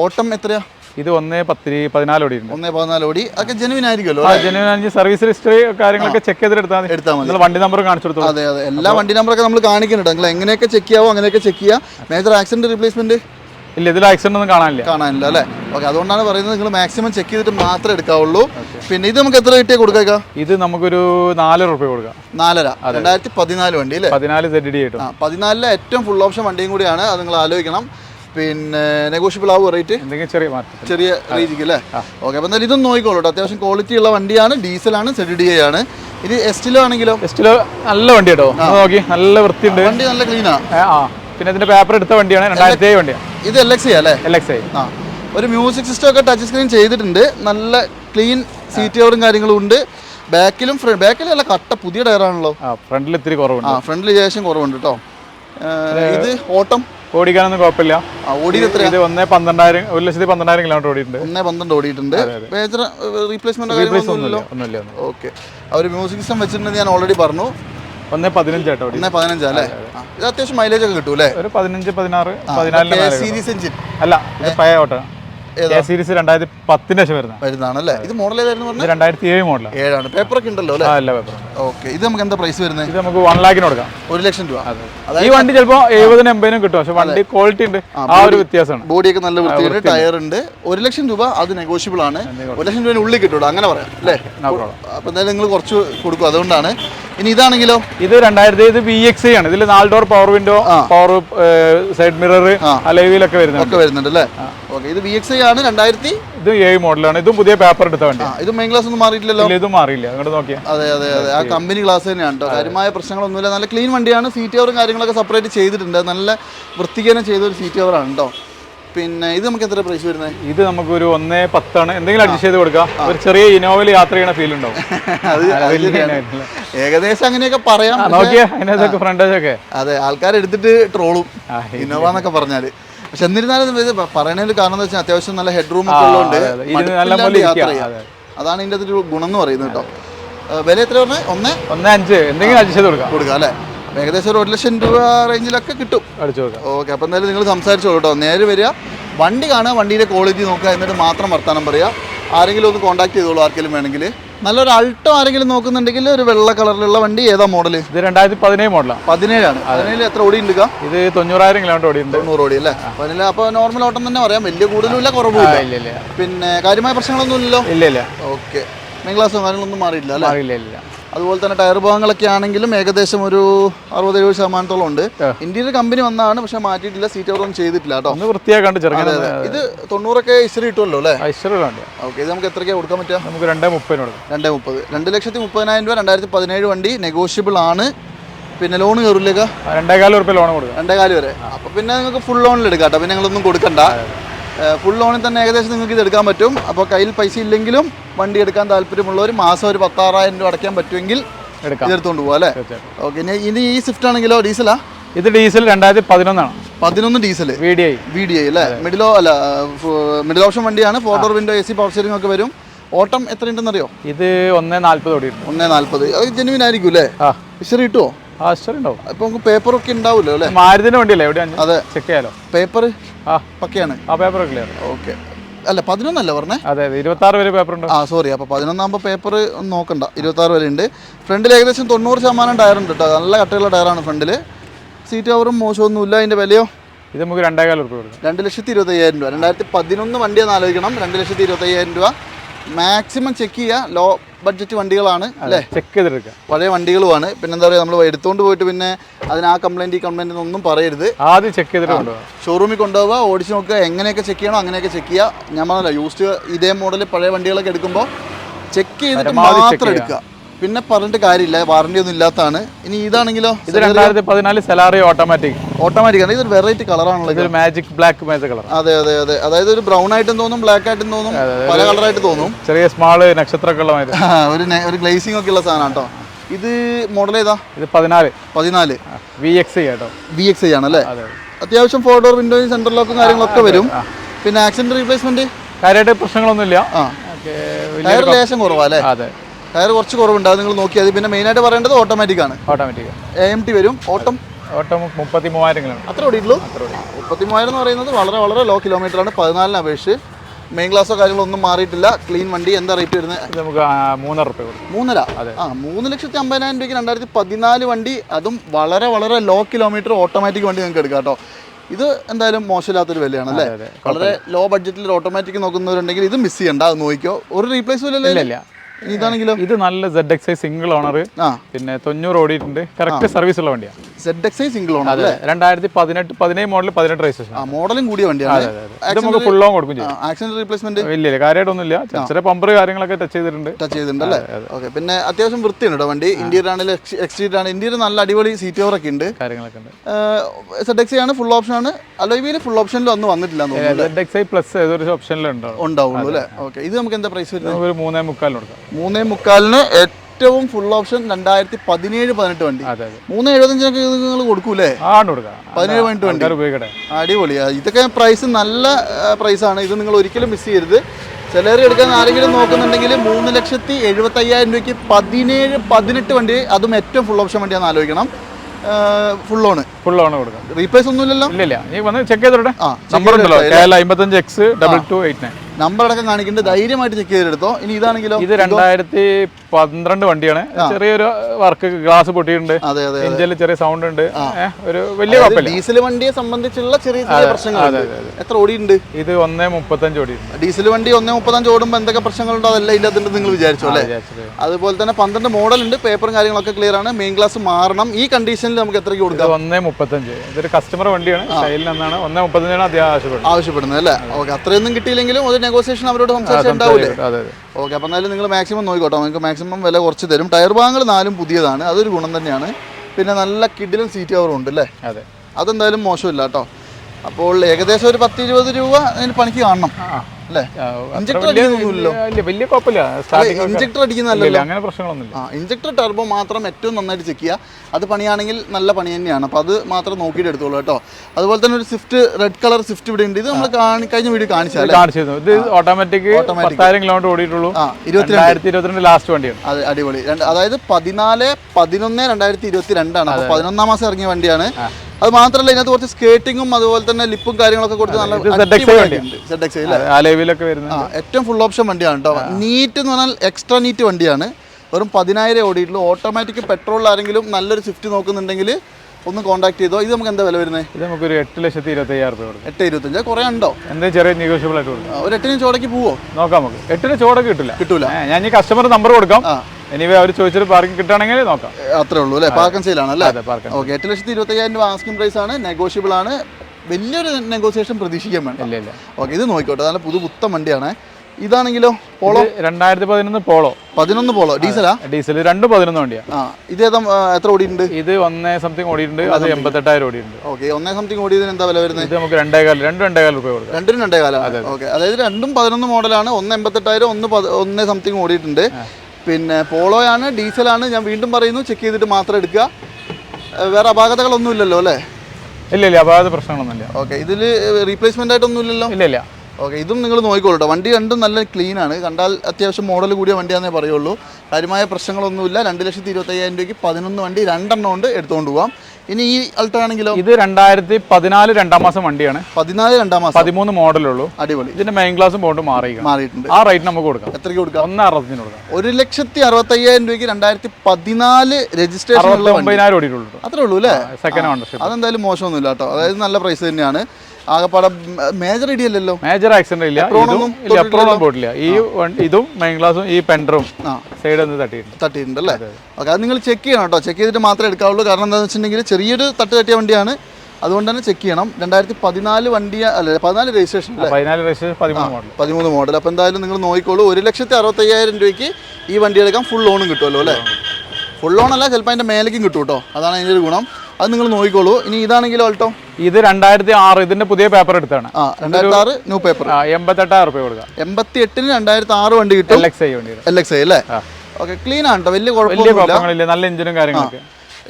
A: ഓട്ടം എത്രയാ?
B: ഇത് ഒന്നേ പത്തിരി പതിനാല് ഓടിയിട്ടുണ്ട്
A: ഒന്നേ പതിനാല് ഓടി. അതൊക്കെ ജെനുവിൻ ആയിരിക്കുമല്ലോ
B: ആ ആയിരിക്കും സർവീസ് ഹിസ്റ്ററി കാര്യങ്ങളൊക്കെ ചെക്ക് ചെയ്തിട്ട് എടുത്താൽ മതി. വണ്ടി നമ്പർ കാണിച്ചു കൊടുത്തു
A: അതെ അതെ. എല്ലാ വണ്ടി നമ്പറൊക്കെ നമ്മൾ കാണിക്കുന്നുണ്ട്. നിങ്ങൾ എങ്ങനെയൊക്കെ ചെക്ക് ചെയ്യാവോ അങ്ങനെയൊക്കെ ചെക്ക് ചെയ്യുക മേജർ ആക്സിഡന്റ് റീപ്ലേസ്മെന്റ്
B: ഇല്ല ഇതിൽ ആക്സിഡന്റ് ഒന്നും കാണാനില്ല.
A: കാണാനില്ല അല്ലേ? ഓക്കെ അതുകൊണ്ടാണ് പറയുന്നത് നിങ്ങൾ മാക്സിമം ചെക്ക് ചെയ്തിട്ട് മാത്രമേ എടുക്കാവുള്ളൂ. പിന്നെ ഇത് നമുക്ക് എത്ര കിട്ടിയാൽ കൊടുക്കാം?
B: ഇത് നമുക്കൊരു നാല് റുപ്യ കൊടുക്കാം.
A: നാലര. രണ്ടായിരത്തി പതിനാല് വണ്ടി അല്ലേ?
B: പതിനാല് സെഡ് ഡി കിട്ടും
A: പതിനാലിലെ ഏറ്റവും ഫുൾ ഓപ്ഷൻ വണ്ടിയും കൂടിയാണ്. അത് നിങ്ങൾ ആലോചിക്കണം. പിന്നെ നെഗോഷ്യബിൾ ആവും റേറ്റ്
B: എന്തെങ്കിലും ചെറിയ മാറ്റം
A: ചെറിയ രീതിക്ക് അല്ലേ? ഓക്കെ അപ്പം എന്തായാലും ഇതൊന്നും നോക്കിക്കോളൂ അത്യാവശ്യം ക്വാളിറ്റി ഉള്ള വണ്ടിയാണ് ഡീസലാണ് സെഡ് ഡി ആണ്. ഇത് എസ്റ്റിലോ ആണെങ്കിലോ?
B: എസ്റ്റിലോ നല്ല വണ്ടി കേട്ടോ നോക്കി നല്ല വൃത്തിയുണ്ട്.
A: വണ്ടി നല്ല ക്ലീനാ
B: ആ. പിന്നെ ഇതിന്റെ പേപ്പർ എടുത്ത വണ്ടിയാണ് രണ്ടായിരത്തി ഏഴ് വണ്ടിയാണ്.
A: ഇത് എൽ എക്സ് അല്ലേ?
B: എൽ എക്സ്
A: ആ. ഒരു മ്യൂസിക് സിസ്റ്റം ഒക്കെ ടച്ച് സ്ക്രീൻ ചെയ്തിട്ടുണ്ട്. നല്ല ക്ലീൻ സീറ്റ് കവറും കാര്യങ്ങളും ഉണ്ട്. ബാക്കിലും ബാക്കിലും അല്ല കട്ട പുതിയ ടയറാണല്ലോ
B: ഫ്രണ്ടിൽ ഇത്തിരി കുറവുണ്ട്.
A: ആ ഫ്രണ്ടിൽ ശേഷം കുറവുണ്ട് കേട്ടോ ഇത് ഓട്ടം
B: ഓടിക്കാനൊന്നും കുഴപ്പമില്ല. ഇത് ഒന്നേ പന്ത്രണ്ടായിരം ഒരു ലക്ഷത്തി പന്ത്രണ്ടായിരം കിലോമീറ്റർ ഓടിയിട്ടുണ്ട്.
A: ഒന്നേ പന്ത്രണ്ട് ഓടിയിട്ടുണ്ട്. മേജർ റീപ്ലേസ്മെന്റ് കാര്യങ്ങളൊന്നുമില്ലല്ലോ
B: ഒന്നുമില്ല ഒന്നും
A: ഓക്കെ. ഒരു മ്യൂസിക് സിസ്റ്റം വെച്ചിട്ടുണ്ടെന്ന് ഞാൻ ഓൾറെഡി പറഞ്ഞു.
B: ഒന്നേ പതിനഞ്ച് ഓടി
A: ഒന്നേ പതിനഞ്ചാ അല്ലേ ഇത് അത്യാവശ്യം മൈലേജ് ഒക്കെ കിട്ടൂലേ
B: ഒരു പതിനഞ്ച് പതിനാറ്
A: സീരീസ് എഞ്ചിൻ
B: അല്ല ഇത് പഴയ ഓട്ടോ. സീരീസ് രണ്ടായിരത്തി പത്തിന്റെ ശേഷം വരുന്ന
A: വരുന്നതാണ് അല്ലേ ഇത് മോഡൽ ഏതായിരുന്നു പറഞ്ഞത്
B: രണ്ടായിരത്തി ഏഴ് മോഡൽ
A: ഏഴാണ്. പേപ്പറൊക്കെ ഉണ്ടല്ലോ അല്ലേ?
B: പേപ്പർ
A: ഓക്കെ ഇത് നമുക്ക് എന്താ പ്രൈസ് വരുന്നത്
B: ഇത് നമുക്ക് വൺ ലാഖിന് കൊടുക്കാം.
A: ഒരു ലക്ഷം രൂപ.
B: ഈ വണ്ടി ചിലപ്പോൾ എഴുപതിനും എൺപതിനും കിട്ടും. പക്ഷെ വണ്ടി ക്വാളിറ്റി ഉണ്ട്. ആ ഒരു വ്യത്യാസമാണ്.
A: ബോഡിയൊക്കെ നല്ല വൃത്തിയുണ്ട്. ടയർ ഉണ്ട്. ഒരു ലക്ഷം രൂപ അത് നെഗോഷ്യബിൾ ആണ്. ഒരു ലക്ഷം രൂപ ഉള്ളിൽ കിട്ടുള്ളൂ അങ്ങനെ പറയാം അല്ലേ. അപ്പൊ എന്തായാലും നിങ്ങൾ കുറച്ച് കൊടുക്കും. അതുകൊണ്ടാണ്. ഇനി ഇതാണെങ്കിലോ?
B: ഇത് രണ്ടായിരത്തി ഇത് ബി എക്സ് ആണ്. ഇതിൽ നാല് door power window power side mirror അലവിലൊക്കെ വരുന്നുണ്ട്.
A: ഒക്കെ വരുന്നുണ്ട് അല്ലേ? ഓക്കെ ഇത് വി എക്സ് ആണ് രണ്ടായിരത്തി?
B: ഇത് ഏഴ് മോഡലാണ്. ഇതും പുതിയ പേപ്പർ എടുത്ത വണ്ടി.
A: ഇത് മെയിൻ ഗ്ലാസ് ഒന്നും മാറിയിട്ടില്ലല്ലോ?
B: ഇതും മാറിയില്ല. അങ്ങോട്ട് നോക്കിയാ.
A: അതെ അതെ അതെ. ആ കമ്പനി ഗ്ലാസ് തന്നെയാണ് കേട്ടോ കാര്യമായ പ്രശ്നങ്ങളൊന്നുമില്ല. നല്ല ക്ലീൻ വണ്ടിയാണ്. സീറ്റ് കവറും കാര്യങ്ങളൊക്കെ സെപ്പറേറ്റ് ചെയ്തിട്ടുണ്ട്. നല്ല വൃത്തിക്ക് തന്നെ ചെയ്ത ഒരു സീറ്റ് കവറാണ് കേട്ടോ പിന്നെ ഇത് നമുക്ക് എത്ര പ്രൈസ് വരുന്നത്?
B: ഇത് നമുക്ക് ഒരു ഒന്നേ പത്താണ്. എന്തെങ്കിലും അഡ്ജസ്റ്റ് ചെയ്ത് കൊടുക്കാം. ഒരു ചെറിയ ഇനോവയിൽ യാത്ര ചെയ്യണ ഫീൽ ഉണ്ടാവും. (laughs)
A: ഏകദേശം അങ്ങനെയൊക്കെ പറയാം.
B: ഫ്രണ്ടേജ് ഒക്കെ.
A: അതെ. ആൾക്കാർ എടുത്തിട്ട് ട്രോളും ഇന്നോവ എന്നൊക്കെ പറഞ്ഞാൽ. പക്ഷെ എന്നിരുന്നാലും ഇത് പറയണതിൽ കാരണം എന്താ വെച്ചാൽ അത്യാവശ്യം നല്ല ഹെഡ് റൂം ഒക്കെ ഉള്ളതുകൊണ്ട് യാത്ര ചെയ്യാം. അതാണ് ഇതിന്റെ ഒരു ഗുണം എന്ന് പറയുന്നത് കേട്ടോ. വില എത്ര പറഞ്ഞത് ഒന്ന്?
B: ഒന്ന് അഞ്ച്. എന്തെങ്കിലും അഡ്ജസ്റ്റ് കൊടുക്കാം.
A: കൊടുക്കാം അല്ലേ? ഏകദേശം ഒരു ഒരു ലക്ഷം രൂപ റേഞ്ചിലൊക്കെ കിട്ടും.
B: അടിച്ചു കൊടുക്കാം.
A: ഓക്കെ അപ്പോൾ എന്തായാലും നിങ്ങൾ സംസാരിച്ചോളൂ കേട്ടോ. നേരെ വരിക. വണ്ടി കാണുക വണ്ടിയുടെ ക്വാളിറ്റി നോക്കുക എന്നിട്ട് മാത്രം വർത്താനം പറയുക. ആരെങ്കിലും ഒന്ന് കോൺടാക്ട് ചെയ്തോളൂ ആർക്കെങ്കിലും വേണമെങ്കിൽ നല്ലൊരു അൾട്ടോ ആരെങ്കിലും നോക്കുന്നുണ്ടെങ്കിൽ ഒരു വെള്ള കളറിലുള്ള വണ്ടി ഏതാ മോഡൽ
B: ഇത് രണ്ടായിരത്തി പതിനേഴ് മോഡലാണ്
A: പതിനേഴാണ്. പതിനേഴ് എത്ര ഓടി ഉണ്ട്
B: ഇത് തൊണ്ണൂറായിരം കിലോമീറ്റർ ഓടി
A: തൊണ്ണൂറ് ഓടി അല്ലേ? പതിനേഴ് അപ്പോൾ നോർമൽ ഓട്ടം തന്നെ പറയാം. വലിയ കൂടുതലില്ല
B: ഇല്ല
A: പിന്നെ കാര്യമായ പ്രശ്നങ്ങളൊന്നും ഇല്ലല്ലോ?
B: ഇല്ല ഇല്ല.
A: ഓക്കെ മെയിൻ ക്ലാസ്സും കാര്യങ്ങളൊന്നും മാറിയില്ല അല്ലേ?
B: മാറിയില്ല ഇല്ല.
A: അതുപോലെ തന്നെ ടയർ ഭാഗങ്ങളൊക്കെ ആണെങ്കിലും ഏകദേശം ഒരു അറുപത് എഴുപത് ശതമാനത്തോളം ഉണ്ട്. ഇന്ത്യയിലെ കമ്പനി വന്നാണ് പക്ഷെ മാറ്റിയിട്ടില്ല സീറ്റ് ഒന്നും ചെയ്തിട്ടില്ല കേട്ടോ.
B: ഒന്ന് വൃത്തിയാക്കാണ്ട്
A: ഇത് തൊണ്ണൂറൊക്കെ ഇച്ചിരി കിട്ടുമല്ലോ അല്ലേ? ഓക്കെ ഇത് നമുക്ക് എത്രയ്ക്കാണ് കൊടുക്കാൻ പറ്റുക?
B: നമുക്ക് രണ്ടേ മുപ്പതിന് കൊടുക്കാം.
A: രണ്ടേ മുപ്പത്. രണ്ട് ലക്ഷത്തി മുപ്പതിനായിരം രൂപ രണ്ടായിരത്തി പതിനേഴ് വണ്ടി നെഗോഷ്യബിൾ ആണ്. പിന്നെ ലോൺ കയറില്ലേക്ക്?
B: രണ്ടേകാലം രണ്ടേകാൽ ഉറുപ്പ്യ ലോൺ കൊടുക്കാം.
A: രണ്ടേ കാൽ വരെ അപ്പൊ പിന്നെ നിങ്ങൾക്ക് ഫുൾ ലോണിൽ എടുക്കാം കേട്ടോ. പിന്നെ ഞങ്ങളൊന്നും കൊടുക്കണ്ട. ഫുൾ ലോണിൽ തന്നെ ഏകദേശം നിങ്ങൾക്ക് ഇത് എടുക്കാൻ പറ്റും. അപ്പോൾ കയ്യിൽ പൈസ ഇല്ലെങ്കിലും വണ്ടി എടുക്കാൻ താല്പര്യമുള്ളവർ മാസം ഒരു പത്താറായിരം രൂപ അടയ്ക്കാൻ പറ്റുമെങ്കിൽ
B: എടുക്കാം.
A: ഇതെടുത്തോണ്ട് പോകാം അല്ലേ? ഓക്കെ ഇനി ഇനി ഈ സ്വിഫ്റ്റ് ആണെങ്കിലോ ഡീസലാ?
B: ഇത് ഡീസൽ രണ്ടായിരത്തി പതിനൊന്നാണ്.
A: പതിനൊന്ന് diesel
B: V D I
A: V D I അല്ലേ? മിഡിലോ അല്ല മിഡിൽ ഓപ്ഷൻ വണ്ടിയാണ്. Four door window A C power steering ഒക്കെ വരും. ഓട്ടം എത്ര ഉണ്ടെന്നറിയോ
B: ഇത് ഒന്നേ നാല്പത് ഓടി
A: ഒന്നേ നാല്പത്. ജെനുവിൻ ആയിരിക്കും അല്ലേ ഇഷ്ടം കിട്ടുമോ
B: ഉണ്ടാവും
A: നമുക്ക് പേപ്പറൊക്കെ ഉണ്ടാവുമല്ലോ അല്ലേ?
B: മാരുതിന്റെ വണ്ടിയല്ലേ? എവിടെ
A: അതെ.
B: ചെക്ക് ചെയ്യാലോ.
A: പേപ്പർ
B: ആ.
A: പക്കയാണ്.
B: ആ പേപ്പർ ക്ലിയർ
A: ഓക്കെ അല്ല പതിനൊന്നല്ല പറഞ്ഞേ?
B: അതെ ഇരുപത്തി ആറ് വരെ പേപ്പർ ഉണ്ട്.
A: ആ സോറി അപ്പോൾ പതിനൊന്നാകുമ്പോൾ പേപ്പർ നോക്കണ്ട. ഇരുപത്താറ് വരെ ഉണ്ട്. ഫ്രണ്ടിൽ ഏകദേശം തൊണ്ണൂറ് ശതമാനം ടയർ ഉണ്ട് കേട്ടോ നല്ല കട്ടയുള്ള ടയറാണ് ഫ്രണ്ടിൽ സീറ്റ് കവറും മോശമൊന്നുമില്ല അതിന്റെ വിലയോ?
B: ഇത് നമുക്ക് രണ്ടായിരം രൂപ കൊടുക്കാം.
A: രണ്ട് ലക്ഷത്തി ഇരുപത്തി അയ്യായിരം രൂപ. രണ്ടായിരത്തി പതിനൊന്ന് വണ്ടിയാന്ന് ആലോചിക്കണം രണ്ട് ലക്ഷത്തി ഇരുപത്തി അയ്യായിരം രൂപ. മാക്സിമം ചെക്ക് ചെയ്യുക ലോ ബഡ്ജറ്റ് വണ്ടികളാണ് അല്ലേ?
B: ചെക്ക് ചെയ്തെടുക്കുക.
A: പഴയ വണ്ടികളുമാണ്. പിന്നെ എന്താ പറയുക നമ്മൾ എടുത്തുകൊണ്ട് പോയിട്ട് പിന്നെ അതിന് ആ കംപ്ലൈന്റ് ഈ കംപ്ലൈന്റ് ഒന്നും പറയരുത്.
B: ആദ്യം ചെക്ക് ചെയ്തിട്ട്
A: ഷോറൂമിൽ കൊണ്ടുപോവുക ഓടിച്ച് നോക്കുക എങ്ങനെയൊക്കെ ചെക്ക് ചെയ്യണോ അങ്ങനെയൊക്കെ ചെക്ക് ചെയ്യുക. ഞാൻ പറഞ്ഞല്ലോ യൂസ്ഡ് ഇതേ മോഡൽ പഴയ വണ്ടികളൊക്കെ എടുക്കുമ്പോൾ ചെക്ക് ചെയ്തിട്ട് മാത്രം എടുക്കുക. പിന്നെ പറഞ്ഞിട്ട് കാര്യമില്ല വാറണ്ടി ഒന്നും ഇല്ലാത്തതാണ്. ഇനി ഇതാണെങ്കിലോ?
B: ഇത് രണ്ടായിരത്തി പതിനാല് സെലാറി ഓട്ടോമാറ്റിക്
A: ഓട്ടോമാറ്റിക് ആണ്. ഇതൊരു വെറൈറ്റി കളറാണല്ലോ
B: ഇതൊരു മാജിക് ബ്ലാക്ക് മാജിക് കളർ
A: അതെ അതെ അതെ. അതായത് ഒരു ബ്രൗൺ ആയിട്ടും തോന്നും ബ്ലാക്ക് ആയിട്ടും തോന്നും പല കളറായിട്ട് തോന്നും.
B: ചെറിയ സ്മാൾ നക്ഷത്രമൊക്കെ
A: ഒരു ഒരു ഗ്ലേസിംഗ് ഒക്കെ ഉള്ള സാധനം കേട്ടോ ഇത് മോഡൽ ഏതാ?
B: ഇത് പതിനാല്.
A: പതിനാല്.
B: വി എക്സ് കേട്ടോ
A: വി എക്സ് ഐ ആണല്ലേ? അത്യാവശ്യം ഫോർ ഡോർ വിൻഡോയും സെൻട്രൽ ലോക്കും കാര്യങ്ങളൊക്കെ വരും. പിന്നെ ആക്സിഡന്റ് റീപ്ലേസ്മെന്റ്
B: കാര്യമായിട്ട് ഓക്കേ,
A: ടയർ ലേശം കുറവാ അല്ലേ?
B: അതെ.
A: ടയർ കുറച്ച് കുറവുണ്ട് അത് നിങ്ങൾ നോക്കിയാൽ മതി. പിന്നെ മെയിനായിട്ട് പറയേണ്ടത് ഓട്ടോമാറ്റിക് ആണ്.
B: ഓട്ടോമാറ്റിക്
A: എ എം ടി വരും. ഓട്ടം
B: ഓട്ടം മുപ്പത്തി മൂവായിരം കിലോമീറ്റർ
A: അത്ര ഓടിയിട്ടുള്ളൂ മുപ്പത്തി മൂവായിരം എന്ന് പറയുന്നത് വളരെ വളരെ ലോ കിലോമീറ്റർ ആണ്. പതിനാലിന് അപേക്ഷിച്ച്. മെയിൻ ക്ലാസ്സോ കാര്യങ്ങളോ ഒന്നും മാറിയിട്ടില്ല. ക്ലീൻ വണ്ടി എന്താ റേറ്റ് വരുന്നത്?
B: നമുക്ക് മൂന്നര റുപ്യ
A: മൂന്നര? ആ മൂന്ന് ലക്ഷത്തി അമ്പതിനായിരം രൂപയ്ക്ക് രണ്ടായിരത്തി പതിനാല് വണ്ടി അതും വളരെ വളരെ ലോ കിലോമീറ്റർ ഓട്ടോമാറ്റിക് വണ്ടി നിങ്ങൾക്ക് എടുക്കാം കേട്ടോ. ഇത് എന്തായാലും മോശമില്ലാത്തൊരു വിലയാണ് അല്ലേ? വളരെ ലോ ബഡ്ജറ്റിൽ ഓട്ടോമാറ്റിക് നോക്കുന്നവരുണ്ടെങ്കിൽ ഇത് മിസ് ചെയ്യണ്ട അത് നോക്കിയോ ഒരു റീപ്ലേസ്
B: വില
A: ഇല്ലല്ലോ ഇതാണെങ്കിലോ?
B: ഇത് നല്ല Z X I single owner പിന്നെ തൊണ്ണൂറ് ഓടിയിട്ടുണ്ട്. കറക്റ്റ് സർവീസ് ഉള്ള വണ്ടിയാണ്
A: Z X I single owner
B: അതെ. രണ്ടായിരത്തി പതിനെട്ട് പതിനേഴ് മോഡൽ പതിനെട്ട് രജിസ്ട്രേഷൻ
A: മോഡലും കൂടിയ വണ്ടിയാണ്.
B: നമുക്ക് ഫുൾ ഓൺ കൊടുക്കും ചെയ്യും.
A: ആക്സിഡന്റ് റീപ്ലേസ്മെന്റ്
B: ഇല്ല കാര്യമായിട്ടൊന്നുമില്ല ചെറിയ പമ്പർ കാര്യങ്ങളൊക്കെ ടച്ച് ചെയ്തിട്ടുണ്ട്.
A: ടച്ച് ചെയ്തിട്ടുണ്ട് അല്ലേ? ഓക്കെ പിന്നെ അത്യാവശ്യം വൃത്തിയുണ്ട് കേട്ടോ വണ്ടി. ഇന്റീരിയർ ആണെങ്കിലും എക്സ്റ്റീരിയർ ആണ് ഇന്റീരിയർ നല്ല അടിപൊളി സീറ്റ് ഓവർ ഒക്കെ ഉണ്ട്.
B: കാര്യങ്ങളൊക്കെ ഉണ്ട്.
A: സെഡ് എക്സ് ആണ് ഫുൾ ഓപ്ഷൻ ആണ്. അലോവിയിൽ ഫുൾ ഓപ്ഷനിൽ ഒന്നും വന്നിട്ടില്ല
B: സെഡ് എക്സ് ഐ പ്ലസ് ഏതൊരു ഓപ്ഷനിലുണ്ടാവും
A: ഉണ്ടാവുള്ളൂ അല്ലേ? ഓക്കെ ഇത് നമുക്ക് എന്താ പ്രൈസ് വരുന്നത്?
B: ഒരു മൂന്നേ മുക്കാലിന് കൊടുക്കാം.
A: മൂന്നേ മുക്കാലിന് ഏറ്റവും ഫുൾ ഓപ്ഷൻ രണ്ടായിരത്തി പതിനേഴ് പതിനെട്ട് വണ്ടി. മൂന്ന് എഴുപത്തഞ്ചിനൊക്കെ നിങ്ങൾ കൊടുക്കൂലേ? പതിനേഴ് പതിനെട്ട് വണ്ടി. അടിപൊളി. ഇതൊക്കെ പ്രൈസ് നല്ല പ്രൈസാണ് ഇത് നിങ്ങൾ ഒരിക്കലും മിസ് ചെയ്യരുത്. ചിലർ എടുക്കാൻ ആരെങ്കിലും നോക്കുന്നുണ്ടെങ്കിൽ മൂന്ന് ലക്ഷത്തി എഴുപത്തി അയ്യായിരം രൂപയ്ക്ക് പതിനേഴ് പതിനെട്ട് വണ്ടി അതും ഏറ്റവും ഫുൾ ഓപ്ഷൻ വണ്ടിയാണെന്ന് ആലോചിക്കണം. ഫുൾ ഓണ്
B: ഫുൾ ഓൺ കൊടുക്കാം.
A: റീപ്ലേസ് ഒന്നുമില്ലല്ലോ?
B: ഇല്ല ഇല്ല നീ വന്ന് ചെക്ക് ചെയ്തോട്ടെ.
A: ആ
B: നമ്പർ ഉണ്ടല്ലോ. X double two eight nine
A: number അടക്കം കാണിക്കുന്നുണ്ട് ധൈര്യമായിട്ട് ചെക്ക് ചെയ്തെടുത്തോ. ഇനി ഇതാണെങ്കിലോ?
B: ഇത് രണ്ടായിരത്തി പന്ത്രണ്ട് വണ്ടിയാണ്. ചെറിയൊരു വർക്ക് ഗ്ലാസ് പൊട്ടിയിട്ടുണ്ട്. എഞ്ചിനിൽ ചെറിയ സൗണ്ട് ഉണ്ട്. ഒരു വലിയ
A: ഡീസൽ വണ്ടിയെ സംബന്ധിച്ചുള്ള ചെറിയ ചെറിയ പ്രശ്നങ്ങൾ എത്ര ഓടിയുണ്ട്
B: ഇത് ഒന്നേ മുപ്പത്തഞ്ച് ഓടി
A: ഡീസൽ വണ്ടി ഒന്നേ മുപ്പത്തഞ്ച് ഓടുമ്പോൾ എന്തൊക്കെ പ്രശ്നങ്ങളുണ്ടോ? അതെല്ലാം ഇല്ലാത്തുണ്ട് നിങ്ങൾ വിചാരിച്ചു അല്ലേ? അതുപോലെ തന്നെ പന്ത്രണ്ട് ഉണ്ട്. പേപ്പറും കാര്യങ്ങളൊക്കെ ക്ലിയർ ആണ്. മെയിൻ ഗ്ലാസ് മാറണം. ഈ കണ്ടീഷനിൽ നമുക്ക് എത്രയ്ക്ക് കൊടുക്കാം?
B: ഒന്നേ മുപ്പത്തഞ്ച്. ഇതൊരു കസ്റ്റമർ വണ്ടിയാണ്. ഒന്നേ മുപ്പത്തഞ്ചാണ് ആവശ്യപ്പെടുന്നത്
A: ആവശ്യപ്പെടുന്നത് അല്ലേ? ഓക്കെ അത്രയൊന്നും കിട്ടിയില്ലെങ്കിലും ഒരു നെഗോസിയേഷൻ അവരോട്
B: സംസാരിച്ചിട്ടുണ്ടാവില്ലേ
A: ഓക്കെ അപ്പം എന്നാലും നിങ്ങൾ മാക്സിമം നോക്കിക്കോട്ടോ. നിങ്ങൾക്ക് മാക്സിമം വില കുറച്ച് തരും. ടയർ ഭാഗങ്ങൾ നാലും പുതിയതാണ്. അതൊരു ഗുണം തന്നെയാണ്. പിന്നെ നല്ല കിഡിലും സീറ്റ് കവറും ഉണ്ട് അല്ലേ?
B: അതെ.
A: അതെന്തായാലും മോശമില്ല കേട്ടോ. അപ്പോൾ ഏകദേശം ഒരു പത്ത് ഇരുപത് രൂപ അതിന് പണിക്ക് കാണണം.
B: വലിയ കുഴപ്പമില്ല.
A: ഇഞ്ചക്ടർ അടിക്കുന്നതല്ല
B: അങ്ങനെ പ്രശ്നങ്ങളൊന്നുമില്ല.
A: ഇഞ്ചക്ടർ ടർബോ മാത്രം ഏറ്റവും നന്നായിട്ട് ചെക്ക് ചെയ്യുക. അത് പണിയാണെങ്കിൽ നല്ല പണി തന്നെയാണ്. അപ്പോൾ അത് മാത്രം നോക്കിയിട്ട് എടുത്തോളൂ കേട്ടോ. അതുപോലെ തന്നെ ഒരു സ്വിഫ്റ്റ് റെഡ് കളർ സ്വിഫ്റ്റ് ഇവിടെ ഉണ്ട്. ഇത് നമ്മൾ കഴിഞ്ഞ വീഡിയോ കാണിച്ചാലും
B: കാണിച്ചിരുന്നു. ഇത് ഓട്ടോമാറ്റിക് പത്തായിരം കിലോമീറ്റർ ഓടിയിട്ടുള്ളൂ. രണ്ടായിരത്തി ഇരുപത്തിരണ്ട്. ലാസ്റ്റ് വണ്ടിയാണ്.
A: അത് അടിപൊളി. അതായത് പതിനാല് പതിനൊന്ന് രണ്ടായിരത്തി ഇരുപത്തി രണ്ടാണ് അപ്പോൾ പതിനൊന്നാം മാസം ഇറങ്ങിയ വണ്ടിയാണ്. അത് മാത്രമല്ല ഇതിനകത്ത് കുറച്ച് സ്കേറ്റിങ്ങും അതുപോലെ തന്നെ ലിപ്പും കാര്യങ്ങളൊക്കെ കൊടുത്ത് നല്ല ഏറ്റവും ഫുൾ ഓപ്ഷൻ വണ്ടിയാണ് കേട്ടോ. നീറ്റ് എന്ന് പറഞ്ഞാൽ എക്സ്ട്രാ നീറ്റ് വണ്ടിയാണ്. വെറും പതിനായിരം ഓടിയിട്ടുള്ളൂ. ഓട്ടോമാറ്റിക് പെട്രോൾ ആരെങ്കിലും നല്ലൊരു സ്വിഫ്റ്റ് നോക്കുന്നുണ്ടെങ്കിൽ ഒന്ന് കോൺടാക്ട് ചെയ്തോ. ഇത് നമുക്ക് എന്താ വില വരുന്നത്?
B: ഇത് നമുക്കൊരു എട്ട് ലക്ഷത്തി ഇരുപത്തി അയ്യായിരം രൂപ കൊടുക്കും.
A: എട്ട് ഇരുപത്തഞ്ച്. കുറേ ഉണ്ടോ?
B: എന്താ ചെറിയ നെഗോഷ്യബിൾ ആയിട്ട്
A: ഒരു എട്ടിന് ചോടയ്ക്ക് പോവോ?
B: നോക്കാം നമുക്ക്. എട്ടിന് ചോടൊക്കെ കിട്ടില്ല.
A: കിട്ടൂല.
B: ഞാൻ ഈ കസ്റ്റമർ നമ്പർ കൊടുക്കാം. എനിവേ അവർ ചോദിച്ചിട്ട് പാർക്കിംഗ് കിട്ടുകയാണെങ്കിൽ നോക്കാം.
A: അത്രേ ഉള്ളൂ അല്ലേ? പാർക്കൻ സെയിലാണ് അല്ലേ?
B: പാർക്കിംഗ്
A: ഓക്കെ എട്ട് ലക്ഷത്തി ഇരുപത്തയ്യായിരം രൂപ ആസ്കിംഗ് പ്രൈസ് ആണ്. നെഗോഷ്യബിൾ ആണ്. വലിയൊരു നെഗോസിയേഷൻ പ്രതീക്ഷിക്കാൻ വേണ്ട.
B: ഇല്ല ഇല്ല.
A: ഓക്കെ ഇത് നോക്കിക്കോട്ടെ. നല്ല പുതു പുത്തം വണ്ടിയാണ്. ഇതാണെങ്കിലോ? പോളോ
B: രണ്ടായിരത്തി പതിനൊന്ന് പോളോ
A: പതിനൊന്ന് പോളോ ഡീസലാ
B: ഡീസൽ രണ്ട് പതിനൊന്ന് വണ്ടിയാണ്
A: ആ ഇത് ഏതാ എത്ര ഓടിയിട്ടുണ്ട്?
B: ഇത് ഒന്നേ സംതിങ് ഓടിയിട്ടുണ്ട്. അത് എൺപത്തെട്ടായിരം ഓടിയിട്ടുണ്ട്.
A: ഓക്കെ ഒന്നേ സംതിങ് ഓടിയതിന് എന്താ വില വരുന്നത്?
B: ഇത് നമുക്ക് രണ്ടേകാൽ രണ്ട് രണ്ടേകാൽ രൂപ കൊടുക്കാം
A: രണ്ടിനും രണ്ടേ കാലം ഓക്കെ അതായത് രണ്ടും പതിനൊന്ന് മോഡലാണ് ഒന്ന് എൺപത്തെട്ടായിരം ഒന്ന് ഒന്നേ സംതിങ് ഓടിയിട്ടുണ്ട്. പിന്നെ പോളോയാണ് ഡീസലാണ് ഞാൻ വീണ്ടും പറയുന്നു ചെക്ക് ചെയ്തിട്ട് മാത്രം എടുക്കുക. വേറെ അപാകതകളൊന്നും ഇല്ലല്ലോ അല്ലേ?
B: ഇല്ല ഇല്ല അപാകത പ്രശ്നങ്ങളൊന്നുമില്ല.
A: ഓക്കെ ഇതിൽ റീപ്ലേസ്മെന്റ് ആയിട്ടൊന്നും ഇല്ലല്ലോ
B: ഇല്ല ഇല്ല.
A: ഓക്കെ ഇതും നിങ്ങൾ നോക്കിക്കോളൂ വണ്ടി രണ്ടും നല്ല ക്ലീൻ ആണ്. കണ്ടാൽ അത്യാവശ്യം മോഡൽ കൂടിയ വണ്ടിയാണെന്നേ പറയുള്ളൂ. കാര്യമായ പ്രശ്നങ്ങളൊന്നുമില്ല. രണ്ട് ലക്ഷത്തി ഇരുപത്തയ്യായിരം രൂപയ്ക്ക് പതിനൊന്ന് വണ്ടി രണ്ടെണ്ണം ഉണ്ട് എടുത്തുകൊണ്ട് പോകാം ഇനി ഈ അൾട്ട ആണെങ്കിലോ?
B: ഇത് രണ്ടായിരത്തി പതിനാല് രണ്ടാം മാസം വണ്ടിയാണ്.
A: പതിനാല് രണ്ടാം മാസം.
B: പതിമൂന്ന് മോഡലുള്ളൂ
A: അടിപൊളി.
B: ഇതിന്റെ മെയിൻ ക്ലാസ്സും ബോണ്ട് മാറി
A: മാറിയിട്ടുണ്ട്.
B: ആ റേറ്റ് നമുക്ക് കൊടുക്കാം.
A: എത്രയ്ക്ക് കൊടുക്കാം?
B: ഒന്ന് അറുപത്തിന് കൊടുക്കാം.
A: ഒരു ലക്ഷത്തി അറുപത്തയ്യായിരം രൂപയ്ക്ക് രണ്ടായിരത്തി പതിനാല് രജിസ്ട്രേഷൻ അത്രേ ഉള്ളൂ അല്ലേ?
B: സെക്കൻഡ്
A: അതെന്തായാലും മോശമൊന്നുമില്ല കേട്ടോ. അതായത് നല്ല പ്രൈസ് തന്നെയാണ്. ആകെപ്പാടെ മേജർ ഇടിയല്ലല്ലോ
B: മേജർ ആക്സിഡന്റ് ഇല്ല. ഇല്ല എപ്രോണും പോയിട്ടില്ല. ഈ ഇതും മെയിൻ ഗ്ലാസും ഈ പെൻഡറും സൈഡിൽ നിന്ന് തട്ടിയിട്ടുണ്ട്.
A: തട്ടിയിട്ടുണ്ട് അല്ലേ? ഓക്കെ അത് നിങ്ങൾ ചെക്ക് ചെയ്യണം കേട്ടോ. ചെക്ക് ചെയ്തിട്ട് മാത്രമേ എടുക്കാവുള്ളൂ. കാരണം എന്താണെന്ന് വെച്ചിട്ടുണ്ടെങ്കിൽ ചെറിയൊരു തട്ട് തട്ടിയ വണ്ടിയാണ്. അതുകൊണ്ട് തന്നെ ചെക്ക് ചെയ്യണം. രണ്ടായിരത്തി പതിനാല് വണ്ടി അല്ല? പതിനാല് രജിസ്ട്രേഷൻ
B: പതിമൂന്ന് മോഡൽ
A: അപ്പോൾ എന്തായാലും നിങ്ങൾ നോക്കിക്കോളൂ. ഒരു ലക്ഷത്തി അറുപത്തയ്യായിരം രൂപയ്ക്ക് ഈ വണ്ടി എടുക്കാൻ ഫുൾ ലോണും കിട്ടുമല്ലോ അല്ലേ? ഫുൾ ലോൺ അല്ല ചിലപ്പോൾ അതിന്റെ മേലേക്കും കിട്ടും കേട്ടോ. അതാണ് അതിന്റെ ഒരു ഗുണം. അത് നിങ്ങൾ നോക്കിക്കോളൂ. ഇനി ഇതാണെങ്കിലും ഓൾട്ടോ
B: ഇത് രണ്ടായിരത്തി ആറ് ഇതിന്റെ പുതിയ പേപ്പർ എടുത്താണ്.
A: രണ്ടായിരത്തി ആറ് ന്യൂ പേപ്പർ
B: എൺപത്തെട്ടായിരം റുപ്യ കൊടുക്കാം.
A: എൺപത്തി എട്ടിന് രണ്ടായിരത്തി ആറ് വണ്ടി കിട്ടും.
B: എൽ എക്സ് ഐ വണ്ടി
A: എൽ എക്സ് ഐ അല്ലേ. ഓക്കെ ക്ലീൻ ആണ് കേട്ടോ വലിയ
B: വലിയ
A: കുഴപ്പമൊന്നുമില്ല
B: നല്ല എഞ്ചിനും കാര്യങ്ങളൊക്കെ.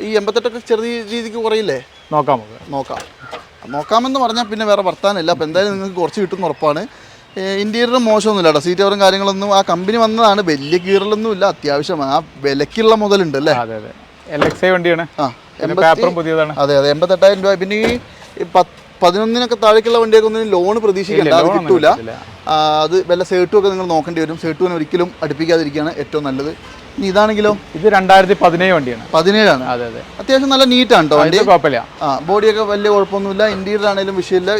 A: ഈ എൺപത്തെട്ടൊക്കെ ചെറിയ രീതിക്ക് കുറയില്ലേ?
B: നോക്കാം
A: നോക്കാം. നോക്കാമെന്ന് പറഞ്ഞാൽ പിന്നെ വേറെ വർത്താനില്ല അപ്പോൾ എന്തായാലും നിങ്ങൾക്ക് കുറച്ച് കിട്ടുന്ന ഉറപ്പാണ്. ഇന്റീരിയർ മോശമൊന്നുമില്ല കേട്ടോ സീറ്റ് കവറും കാര്യങ്ങളൊന്നും ആ കമ്പനി വന്നതാണ്. വലിയ കീറലൊന്നും ഇല്ല അത്യാവശ്യം ആ വിലക്കുള്ള മുതലുണ്ട് അല്ലേ?
B: അതെ അതെ. വണ്ടിയാണ്. പേപ്പറും പുതിയതാണ്.
A: അതെ അതെ എൺപത്തെട്ടായിരം രൂപ. പിന്നെ ഈ പതിനൊന്നിനൊക്കെ താഴേക്കുള്ള വണ്ടിയൊക്കെ ഒന്നും ലോൺ പ്രതീക്ഷിക്കേണ്ട അത് കിട്ടൂല. അത് വല്ല സേട്ടു ഒക്കെ നിങ്ങൾ നോക്കേണ്ടി വരും. സേട്ടുവിനെ ഒരിക്കലും അടുപ്പിക്കാതിരിക്കുകയാണ് ഏറ്റവും നല്ലത്. ഇനി ഇതാണെങ്കിലോ?
B: ഇത് രണ്ടായിരത്തി പതിനേഴ് വണ്ടിയാണ്.
A: പതിനേഴാണ്.
B: അതെ അതെ.
A: അത്യാവശ്യം നല്ല നീറ്റാണ് കേട്ടോ വണ്ടി.
B: കുഴപ്പമില്ല.
A: ആ ബോഡിയൊക്കെ വലിയ കുഴപ്പമൊന്നുമില്ല. ഇന്റീരിയർ ആണെങ്കിലും വിഷയമില്ല.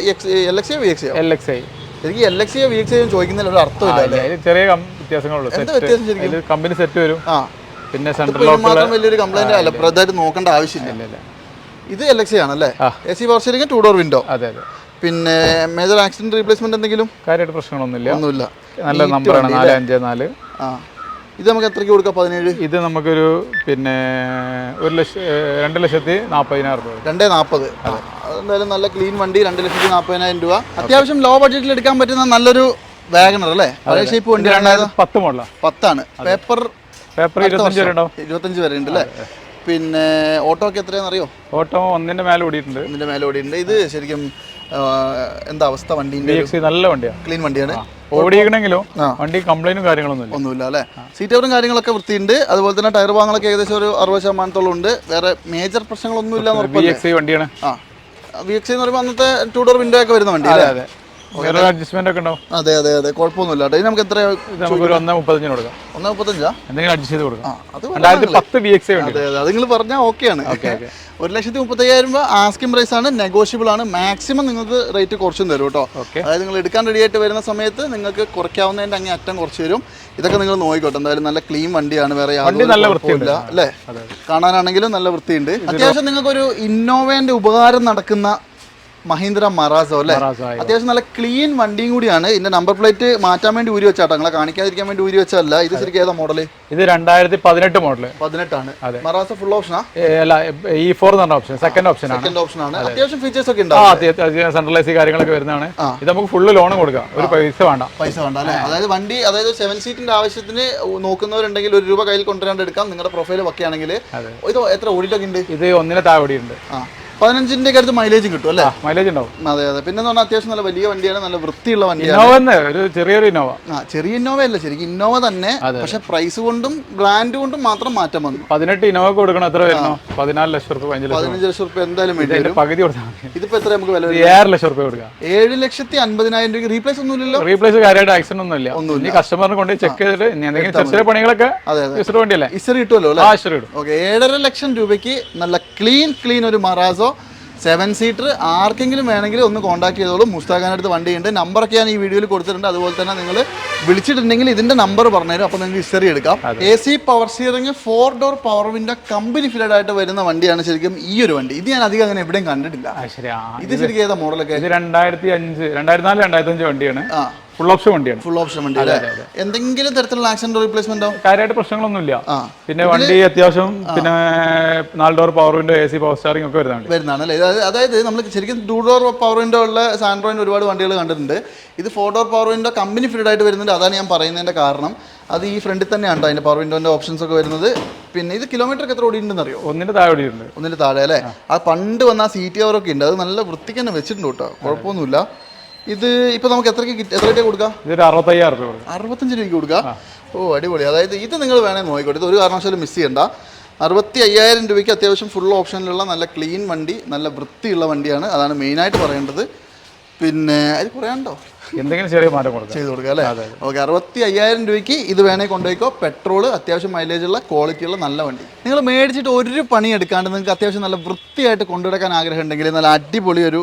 A: L X V X
B: L X I
A: എനിക്ക് എൽ എക്സ് വി എക്സ് ചോദിക്കുന്നതിൽ ഒരു അർത്ഥമില്ല
B: ചെറിയ വ്യത്യാസങ്ങളുള്ളൂ കമ്പനി സെറ്റ് വരും.
A: ആ.
B: പിന്നെ സെൻട്രൽ ലോക്കുള്ള
A: വലിയൊരു കംപ്ലൈന്റ് നോക്കേണ്ട ആവശ്യമില്ല. ഇത് എൽ എക്സ് ആണല്ലേ
B: ആ.
A: A C power steering two door window
B: അതെ അതെ.
A: പിന്നെ മേജർ ആക്സിഡന്റ് റീപ്ലേസ്മെന്റ് എന്തെങ്കിലും?
B: കാര്യമായിട്ട് പ്രശ്നങ്ങളൊന്നുമില്ല.
A: ഒന്നുമില്ല.
B: നല്ല
A: നമ്പർ
B: നമ്പറാണ് നാല് അഞ്ച് നാല്.
A: ആ. ഇത് നമുക്ക് എത്രയ്ക്ക് കൊടുക്കാം? പതിനേഴ്?
B: ഇത് നമുക്കൊരു പിന്നെ ഒരു ലക്ഷം രണ്ട് ലക്ഷത്തി നാൽപ്പതിനായിരം രൂപ.
A: രണ്ടേ നാൽപ്പത് എന്തായാലും നല്ല ക്ലീൻ വണ്ടി രണ്ട് ലക്ഷത്തി നാൽപ്പതിനായിരം രൂപ. അത്യാവശ്യം ലോ ബഡ്ജറ്റിൽ എടുക്കാൻ പറ്റുന്ന നല്ലൊരു വാഗണർ അല്ലേ? പഴയ ഷേപ്പ് വണ്ടി
B: പത്ത് മോഡലാണ്
A: പത്താണ്. പേപ്പർ
B: പേപ്പർ ഇരുപത്തഞ്ച് വരെ ഉണ്ടാവും
A: ഇരുപത്തഞ്ച് വരെ ഉണ്ട് അല്ലേ പിന്നെ ഓട്ടോ ഒക്കെ എത്രയാണെന്ന് അറിയോ
B: ഓട്ടോ ഒന്നിന്റെ മേലെ ഓടിയിട്ടുണ്ട്.
A: ഒന്നിന്റെ മേലെ ഓടിയിട്ടുണ്ട്. ഇത് ശരിക്കും എന്താ അവസ്ഥ
B: വണ്ടിന്റെ നല്ല വണ്ടിയാണ്
A: ക്ലീൻ വണ്ടിയാണ്.
B: ഓടിക്കണമെങ്കിലും
A: ആ.
B: വണ്ടി കംപ്ലൈന്റും കാര്യങ്ങളൊന്നും
A: ഒന്നുമില്ല അല്ലേ? സീറ്റ് കവറും കാര്യങ്ങളൊക്കെ വൃത്തിയുണ്ട്. അതുപോലെ തന്നെ ടയർ ഭാഗങ്ങളൊക്കെ ഏകദേശം ഒരു അറുപത് ശതമാനത്തോളം ഉണ്ട്. വേറെ മേജർ പ്രശ്നങ്ങളൊന്നും ഇല്ല
B: വണ്ടിയാണ്.
A: ആ. വി എക്സ് എന്ന് പറയുമ്പോൾ അന്നത്തെ ടൂ ഡോർ വിൻഡോ ഒക്കെ വരുന്ന വണ്ടി അല്ലേ?
B: അഡ്ജസ്റ്റ്മെന്റ് ഒക്കെ ഉണ്ടാവും.
A: അതെ അതെ അതെ. കുഴപ്പമൊന്നുമില്ല കേട്ടോ. നമുക്ക് എത്ര
B: നമുക്ക് നമുക്കൊരു ഒന്നേ മുപ്പത്തഞ്ചിന് കൊടുക്കാം.
A: ഒന്നേ മുപ്പത്തഞ്ചാ?
B: എന്തെങ്കിലും അഡ്ജസ്റ്റ് ചെയ്ത് കൊടുക്കാം. രണ്ടായിരത്തി പത്ത് ബി എക്സ്
A: അതെ അതെ. അത് നിങ്ങൾ പറഞ്ഞാൽ ഓക്കെയാണ്. ഒരു ലക്ഷത്തി മുപ്പത്തയ്യായിരം രൂപ ആസ്കിംഗ് പ്രൈസ് ആണ്. നെഗോഷ്യബിൾ ആണ്. മാക്സിമം നിങ്ങൾക്ക് റേറ്റ് കുറച്ചും തരും കേട്ടോ. അതായത് നിങ്ങൾ എടുക്കാൻ റെഡി ആയിട്ട് വരുന്ന സമയത്ത് നിങ്ങൾക്ക് കുറയ്ക്കാവുന്നതിന്റെ അങ്ങേ അറ്റം കുറച്ച് തരും. ഇതൊക്കെ നിങ്ങൾ നോക്കിക്കോട്ടെ. എന്തായാലും നല്ല ക്ലീൻ വണ്ടിയാണ്. വേറെ യാതൊരു അല്ലേ? കാണാനാണെങ്കിലും നല്ല വൃത്തിയുണ്ട്. അത്യാവശ്യം നിങ്ങൾക്ക് ഒരു ഇന്നോവേന്റെ ഉപകാരം നടക്കുന്ന മഹീന്ദ്ര മറാസോ അല്ലേ? അത്യാവശ്യം നല്ല ക്ലീൻ വണ്ടിയും കൂടിയാണ്. ഇതിന്റെ നമ്പർ പ്ലേറ്റ് മാറ്റാൻ വേണ്ടി ഊരി വെച്ചാട്ടോ നിങ്ങളെ കാണിക്കാതിരിക്കാൻ വേണ്ടി ഊരി വെച്ചല്ല ഇത് ശരിക്കും ഏതാ മോഡൽ
B: ഇത് രണ്ടായിരത്തി പതിനെട്ട് മോഡൽ
A: പതിനെട്ടാണ്. മറാസോ ഫുൾ ഓപ്ഷനാ
B: അല്ല ഇ ഫോർ എന്ന് പറഞ്ഞ option second option
A: second option ആണ്. അത്യാവശ്യം ഫീച്ചേഴ്സ് ഒക്കെ ഉണ്ടാവും
B: സെൻട്രലൈസ് കാര്യങ്ങളൊക്കെ വരുന്നതാണ്. ഇത് നമുക്ക് ഫുള്ള് ലോൺ കൊടുക്കാം. ഒരു പൈസ വേണ്ട.
A: പൈസ വേണ്ട അല്ലേ? അതായത് വണ്ടി അതായത് സെവൻ സീറ്റിന്റെ ആവശ്യത്തിന് നോക്കുന്നവരുണ്ടെങ്കിൽ ഒരു രൂപ കയ്യിൽ കൊണ്ടുവരാണ്ട് എടുക്കാം. നിങ്ങളുടെ പ്രൊഫൈൽ ഒക്കെ
B: ആണെങ്കിൽ
A: ഇത് എത്ര ഓടിയിട്ടൊക്കെ ഉണ്ട്?
B: ഇത് ഒന്നിനെ താവടിയുണ്ട്
A: ആ. പതിനഞ്ചിന്റെ അടുത്ത് മൈലേജും കിട്ടും അല്ലേ?
B: മൈലേജ് ഉണ്ടാവും.
A: അതെ അതെ. പിന്നെ പറഞ്ഞാൽ അത്യാവശ്യം നല്ല വലിയ വണ്ടിയാണ് നല്ല വൃത്തിയുള്ള വണ്ടിയാണ്.
B: ഒരു ചെറിയൊരു ഇന്നോവ
A: ആ ചെറിയ ഇന്നോവ അല്ല ശരിക്കും ഇന്നോവ തന്നെ. പക്ഷെ പ്രൈസ് കൊണ്ടും ബ്രാൻഡ് കൊണ്ടും മാത്രം മാറ്റം വന്നു.
B: പതിനെട്ട് ഇന്നോവ കൊടുക്കണം? എത്ര വരുന്നു? പതിനാല് ലക്ഷം റുപ്യ പതിനഞ്ച് ലക്ഷം
A: റുപ്യ. എന്തായാലും
B: പകുതി കൊടുത്താൽ
A: ഇതിപ്പോ എത്ര നമുക്ക് വില
B: ഏഴ് ലക്ഷം റുപ്യ കൊടുക്കാം.
A: ഏഴ് ലക്ഷത്തി അൻപതിനായിരം രൂപ റീപ്ലേസ് ഒന്നും ഇല്ലല്ലോ
B: റീപ്ലേസ് കാര്യമായിട്ട് ആക്സിഡന്റ് ഒന്നും ഇല്ല ഇനി കസ്റ്റമറിനെ കൊണ്ട് ചെക്ക് ചെയ്തിട്ട് എന്തെങ്കിലും ചെറിയ പണികളൊക്കെ യൂസർ വണ്ടിയല്ലേ?
A: ഇസറി കിട്ടുമല്ലോ അല്ലേ? ഓക്കെ ഏഴര ലക്ഷം രൂപയ്ക്ക് നല്ല ക്ലീൻ ക്ലീൻ ഒരു മറാസോ സെവൻ സീറ്റർ ആർക്കെങ്കിലും വേണമെങ്കിൽ ഒന്ന് കോൺടാക്ട് ചെയ്തോളൂ. മുസ്താഖാനടുത്ത് വണ്ടിയുണ്ട് നമ്പറൊക്കെ ഞാൻ ഈ വീഡിയോയിൽ കൊടുത്തിട്ടുണ്ട്. അതുപോലെ തന്നെ നിങ്ങൾ വിളിച്ചിട്ടുണ്ടെങ്കിൽ ഇതിന്റെ നമ്പർ പറഞ്ഞുതരും. അപ്പോൾ നിങ്ങൾക്ക് ഹിസ്റ്ററി എടുക്കാം. A C power steering four door power window company fitted ആയിട്ട് വരുന്ന വണ്ടിയാണ് ശരിക്കും ഈ ഒരു വണ്ടി. ഇത് ഞാൻ അധികം അങ്ങനെ എവിടെയും കണ്ടിട്ടില്ല. ഇത് ശരിക്കും ഏതാ മോഡലൊക്കെ
B: രണ്ടായിരത്തി അഞ്ച് രണ്ടായിരത്തി നാല് രണ്ടായിരത്തി അഞ്ച് വണ്ടിയാണ്.
A: ആ.
B: ഫുൾ ഓപ്ഷൻ വണ്ടിയാണ്.
A: ഫുൾ ഓപ്ഷൻ വണ്ടി അല്ലേ? എന്തെങ്കിലും തരത്തിലുള്ള ആക്സിഡന്റ് റീപ്ലേസ്മെന്റോ
B: കാര്യമായിട്ട് പ്രശ്നങ്ങളൊന്നുമില്ല.
A: ഇല്ല
B: പിന്നെ വണ്ടി അത്യാവശ്യം പിന്നെ നാല് door power window A C power steering ഒക്കെ വരുന്നുണ്ട്
A: വരുന്നതാണ് അല്ലേ? അതായത് നമ്മൾ ശരിക്കും ടു ഡോർ പവർ വിൻഡോ ഉള്ള സാൻഡ്രോയിന് ഒരുപാട് വണ്ടികൾ കണ്ടിട്ടുണ്ട്. ഇത് four door power window company fitted ആയിട്ട് വരുന്നുണ്ട്. അതാണ് ഞാൻ പറയുന്നതിന്റെ കാരണം. അത് ഈ ഫ്രണ്ടിൽ തന്നെയാണ് അതിന്റെ പവർ വിൻഡോന്റെ ഓപ്ഷൻസ് ഒക്കെ വരുന്നത്. പിന്നെ ഇത് കിലോമീറ്റർ എത്ര ഓടിയിട്ടുണ്ടെന്ന് അറിയോ?
B: ഒന്നിന്റെ താഴെ ഓടിയിട്ടുണ്ട്.
A: ഒന്നിന്റെ താഴെ അല്ലേ? ആ. പണ്ട് വന്ന ആ സീറ്റ് കവറൊക്കെ ഉണ്ട്. അത് നല്ല വൃത്തിക്ക് തന്നെ വെച്ചിട്ടുണ്ട് കേട്ടോ. കുഴപ്പമൊന്നുമില്ല. ഇത് ഇപ്പൊ നമുക്ക് എത്ര എത്ര രൂപ കൊടുക്കാം?
B: ഇതൊരു അറുപത്തയ്യായിരം രൂപ
A: അറുപത്തഞ്ച് രൂപയ്ക്ക് കൊടുക്കാം? ഓ അടിപൊളി. അതായത് ഇത് നിങ്ങൾ വേണേൽ നോക്കിക്കോട്ടെ ഇത് ഒരു കാരണവശാലും മിസ് ചെയ്യണ്ട. അറുപത്തി അയ്യായിരം രൂപയ്ക്ക് അത്യാവശ്യം ഫുൾ ഓപ്ഷനിലുള്ള നല്ല ക്ലീൻ വണ്ടി നല്ല വൃത്തിയുള്ള വണ്ടിയാണ്. അതാണ് മെയിനായിട്ട് പറയേണ്ടത്. പിന്നെ അത് പറയാനുണ്ടോ
B: എന്തെങ്കിലും ചെറിയ മാറ്റം കൊടുക്കാം.
A: ചെയ്ത് കൊടുക്കുക അല്ലേ? ഓക്കെ അറുപത്തി അയ്യായിരം രൂപയ്ക്ക് ഇത് വേണേൽ കൊണ്ടുപോയിക്കോ. പെട്രോൾ അത്യാവശ്യം മൈലേജ് ഉള്ള ക്വാളിറ്റി ഉള്ള നല്ല വണ്ടി. നിങ്ങൾ മേടിച്ചിട്ട് ഒരു പണി എടുക്കാണ്ട് നിങ്ങൾക്ക് അത്യാവശ്യം നല്ല വൃത്തിയായിട്ട് കൊണ്ടുനടക്കാൻ ആഗ്രഹം ഉണ്ടെങ്കിൽ നല്ല അടിപൊളി ഒരു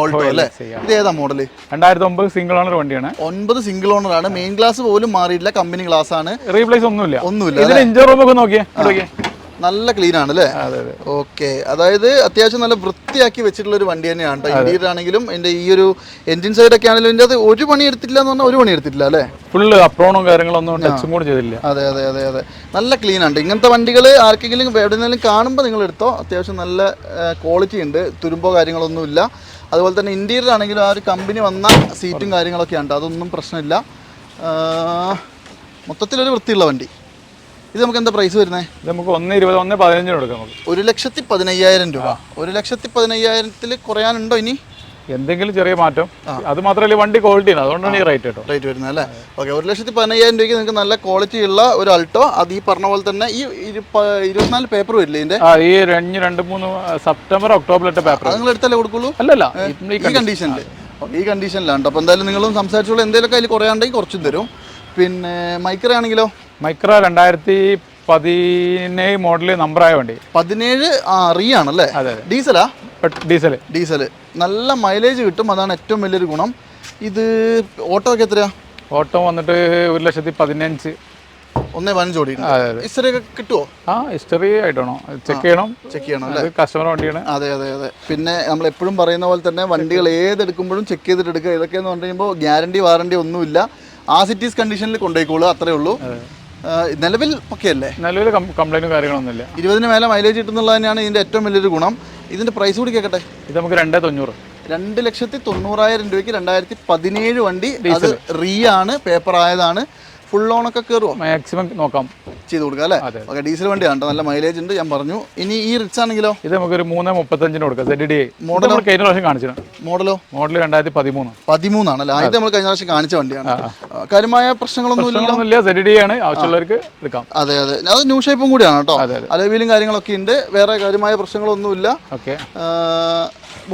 A: ഓൾട്ടോ അല്ലേ? ഇത് ഏതാ മോഡൽ
B: രണ്ടായിരത്തി ഒമ്പത് സിംഗിൾ ഓണർ വണ്ടിയാണ്.
A: ഒൻപത് സിംഗിൾ ഓണർ ആണ്. മെയിൻ ഗ്ലാസ് പോലും മാറിയിട്ടില്ല. കമ്പനി ഗ്ലാസ് ആണ്.
B: റീപ്ലേസ് ഒന്നുമില്ല.
A: ഒന്നുമില്ല
B: ഇതിന്റെ ഇഞ്ചർ റൂം ഒക്കെ നോക്കിയേ.
A: നല്ല ക്ലീൻ ആണ് അല്ലേ ഓക്കെ അതായത് അത്യാവശ്യം നല്ല വൃത്തിയാക്കി വെച്ചിട്ടുള്ള ഒരു വണ്ടി തന്നെയാണ് ഇന്റീരിയർ ആണെങ്കിലും എന്റെ ഈ ഒരു എൻജിൻ സൈഡ് ഒക്കെ ആണെങ്കിലും ഇതിന്റെ അത് ഒരു പണി എടുത്തില്ല എന്ന് പറഞ്ഞാൽ ഒരു പണി എടുത്തില്ല അല്ലേ
B: ഫുള്ള് അപ്രോണും കാര്യങ്ങളൊന്നും ടച്ചും കൂടി ചെയ്തില്ല.
A: അതെ അതെ അതെ അതെ. നല്ല ക്ലീൻ ആണ് ഇങ്ങനത്തെ വണ്ടികൾ ആർക്കെങ്കിലും എവിടെയെങ്കിലും കാണുമ്പോൾ നിങ്ങൾ എടുത്തോ. അത്യാവശ്യം നല്ല ക്വാളിറ്റി ഉണ്ട്. തുരുമ്പോ കാര്യങ്ങളൊന്നും ഇല്ല. അതുപോലെ തന്നെ ഇന്റീരിയർ ആണെങ്കിലും ആ ഒരു കമ്പനി വന്ന സീറ്റും കാര്യങ്ങളൊക്കെ ഉണ്ട് അതൊന്നും പ്രശ്നമില്ല. മൊത്തത്തിലൊരു വൃത്തിയുള്ള വണ്ടി. ഇത് നമുക്ക് എന്താ പ്രൈസ് വരുന്നത്
B: ഇത് നമുക്ക് ഒന്ന് ഇരുപത് ഒന്ന് പതിനഞ്ചിന് കൊടുക്കാം നമുക്ക്.
A: ഒരു ലക്ഷത്തി പതിനയ്യായിരം രൂപ. ഒരു ലക്ഷത്തി പതിനയ്യായിരത്തിൽ കുറയാനുണ്ടോ ഇനി?
B: എന്തെങ്കിലും ചെറിയ മാറ്റം. അത് മാത്രമല്ല വണ്ടി ക്വാളിറ്റി ആണ്. അതുകൊണ്ടാണ് ഈ റേറ്റ് കേട്ടോ.
A: റേറ്റ് വരുന്നത് അല്ലേ? ഓക്കെ ഒരു ലക്ഷത്തി പതിനയ്യായിരം രൂപയ്ക്ക് നിങ്ങൾക്ക് നല്ല ക്വാളിറ്റി ഉള്ള ഒരു അൾട്ടോ അത് ഈ പറഞ്ഞ പോലെ തന്നെ ഈ ഇരുപത്തിനാല് പേപ്പർ വരില്ലേ ഇതിന്റെ?
B: ഈ രണ്ട് രണ്ട് മൂന്ന് സെപ്റ്റംബർ ഒക്ടോബർ ഒക്ടോബറിലത്തെ പേപ്പർ
A: നിങ്ങൾ എടുത്തല്ലേ കൊടുക്കുള്ളൂ?
B: അല്ലല്ല ഈ
A: കണ്ടീഷനിൽ ഈ കണ്ടീഷനിലാണ് അപ്പോൾ എന്തായാലും നിങ്ങളും സംസാരിച്ചോളൂ. എന്തെങ്കിലുമൊക്കെ അതിൽ കുറയാണ്ടെങ്കിൽ കുറച്ചും തരും. പിന്നെ മൈക്കറാണെങ്കിലോ
B: മൈക്ര രണ്ടായിരത്തി പതിനേഴ് മോഡൽ നമ്പറായ വണ്ടി.
A: പതിനേഴ് ആ റീ ആണല്ലേ? ഡീസലാ?
B: ഡീസൽ
A: ഡീസൽ നല്ല മൈലേജ് കിട്ടും അതാണ് ഏറ്റവും വലിയൊരു ഗുണം. ഇത് ഓട്ടോ ഒക്കെ എത്രയാ?
B: ഓട്ടോ വന്നിട്ട് ഒരു ലക്ഷത്തി പതിനഞ്ച്.
A: ഒന്നേ പതിനഞ്ച് ഓടി ഹിസ്റ്ററി ഒക്കെ കിട്ടുമോ
B: ആ ഹിസ്റ്ററി ആയിട്ടാണോ ചെക്ക് ചെയ്യണം.
A: ചെക്ക് ചെയ്യണം
B: അത് കസ്റ്റമർ വണ്ടിയാണ്.
A: അതെ അതെ അതെ. പിന്നെ നമ്മൾ എപ്പോഴും പറയുന്ന പോലെ തന്നെ വണ്ടികൾ ഏതെടുക്കുമ്പോഴും ചെക്ക് ചെയ്തിട്ട് എടുക്കുക. ഇതൊക്കെയെന്ന് പറഞ്ഞു കഴിയുമ്പോൾ ഗ്യാരണ്ടി വാറണ്ടി ഒന്നുമില്ല. ആ സിറ്റീസ് കണ്ടീഷനിൽ കൊണ്ടുപോയിക്കോളൂ അത്രേ ഉള്ളൂ. നിലവിൽ പക്കയല്ലേ
B: നിലവിൽ കംപ്ലൈന്റും കാര്യങ്ങളൊന്നുമില്ല.
A: ഇരുപതിന് മേലെ മൈലേജ് കിട്ടുന്നുള്ളത് തന്നെയാണ് ഇതിന്റെ ഏറ്റവും വലിയൊരു ഗുണം. ഇതിന്റെ പ്രൈസ് കൂടി കേൾക്കട്ടെ
B: ഇത് നമുക്ക് രണ്ടേ തൊണ്ണൂറ്.
A: രണ്ട് ലക്ഷത്തി തൊണ്ണൂറായിരം രൂപയ്ക്ക് രണ്ടായിരത്തി പതിനേഴ് വണ്ടി അത് റീ ആണ് പേപ്പർ ആയതാണ്. ഫുൾ ഓണൊക്കെ കയറുമോ
B: മാക്സിമം നോക്കാം.
A: ചെയ്ത് കൊടുക്കാം അല്ലേ. ഓക്കെ ഡീസൽ വണ്ടിയാണ് കേട്ടോ നല്ല മൈലേജ് ഉണ്ട് ഞാൻ പറഞ്ഞു. ഇനി ഈ റിച്ച് ആണെങ്കിലോ?
B: ഇത് നമുക്ക് ഒരു മൂന്ന് മുപ്പത്തഞ്ചിന് കൊടുക്കാം സെഡ് ഡി മോഡൽ നമ്മൾ കഴിഞ്ഞ പ്രാവശ്യം കാണിച്ചിട്ടുണ്ട്
A: മോഡലോ
B: മോഡൽ രണ്ടായിരത്തി പതിമൂന്ന്
A: പതിമൂന്നാണല്ലേ ആദ്യം നമ്മൾ കഴിഞ്ഞ പ്രാവശ്യം കാണിച്ച വണ്ടിയാണ്. കാര്യമായ പ്രശ്നങ്ങളൊന്നും ഇല്ല
B: പ്രശ്നങ്ങളൊന്നുമില്ല സെഡ് ഡി ആണ്. ആവശ്യമുള്ളവർക്ക് എടുക്കാം.
A: അതെ അതെ. അത് ന്യൂ ഷേപ്പും കൂടിയാണ് കേട്ടോ. അലവിലും കാര്യങ്ങളൊക്കെ ഉണ്ട്. വേറെ കാര്യമായ പ്രശ്നങ്ങളൊന്നുമില്ല.
B: ഓക്കെ.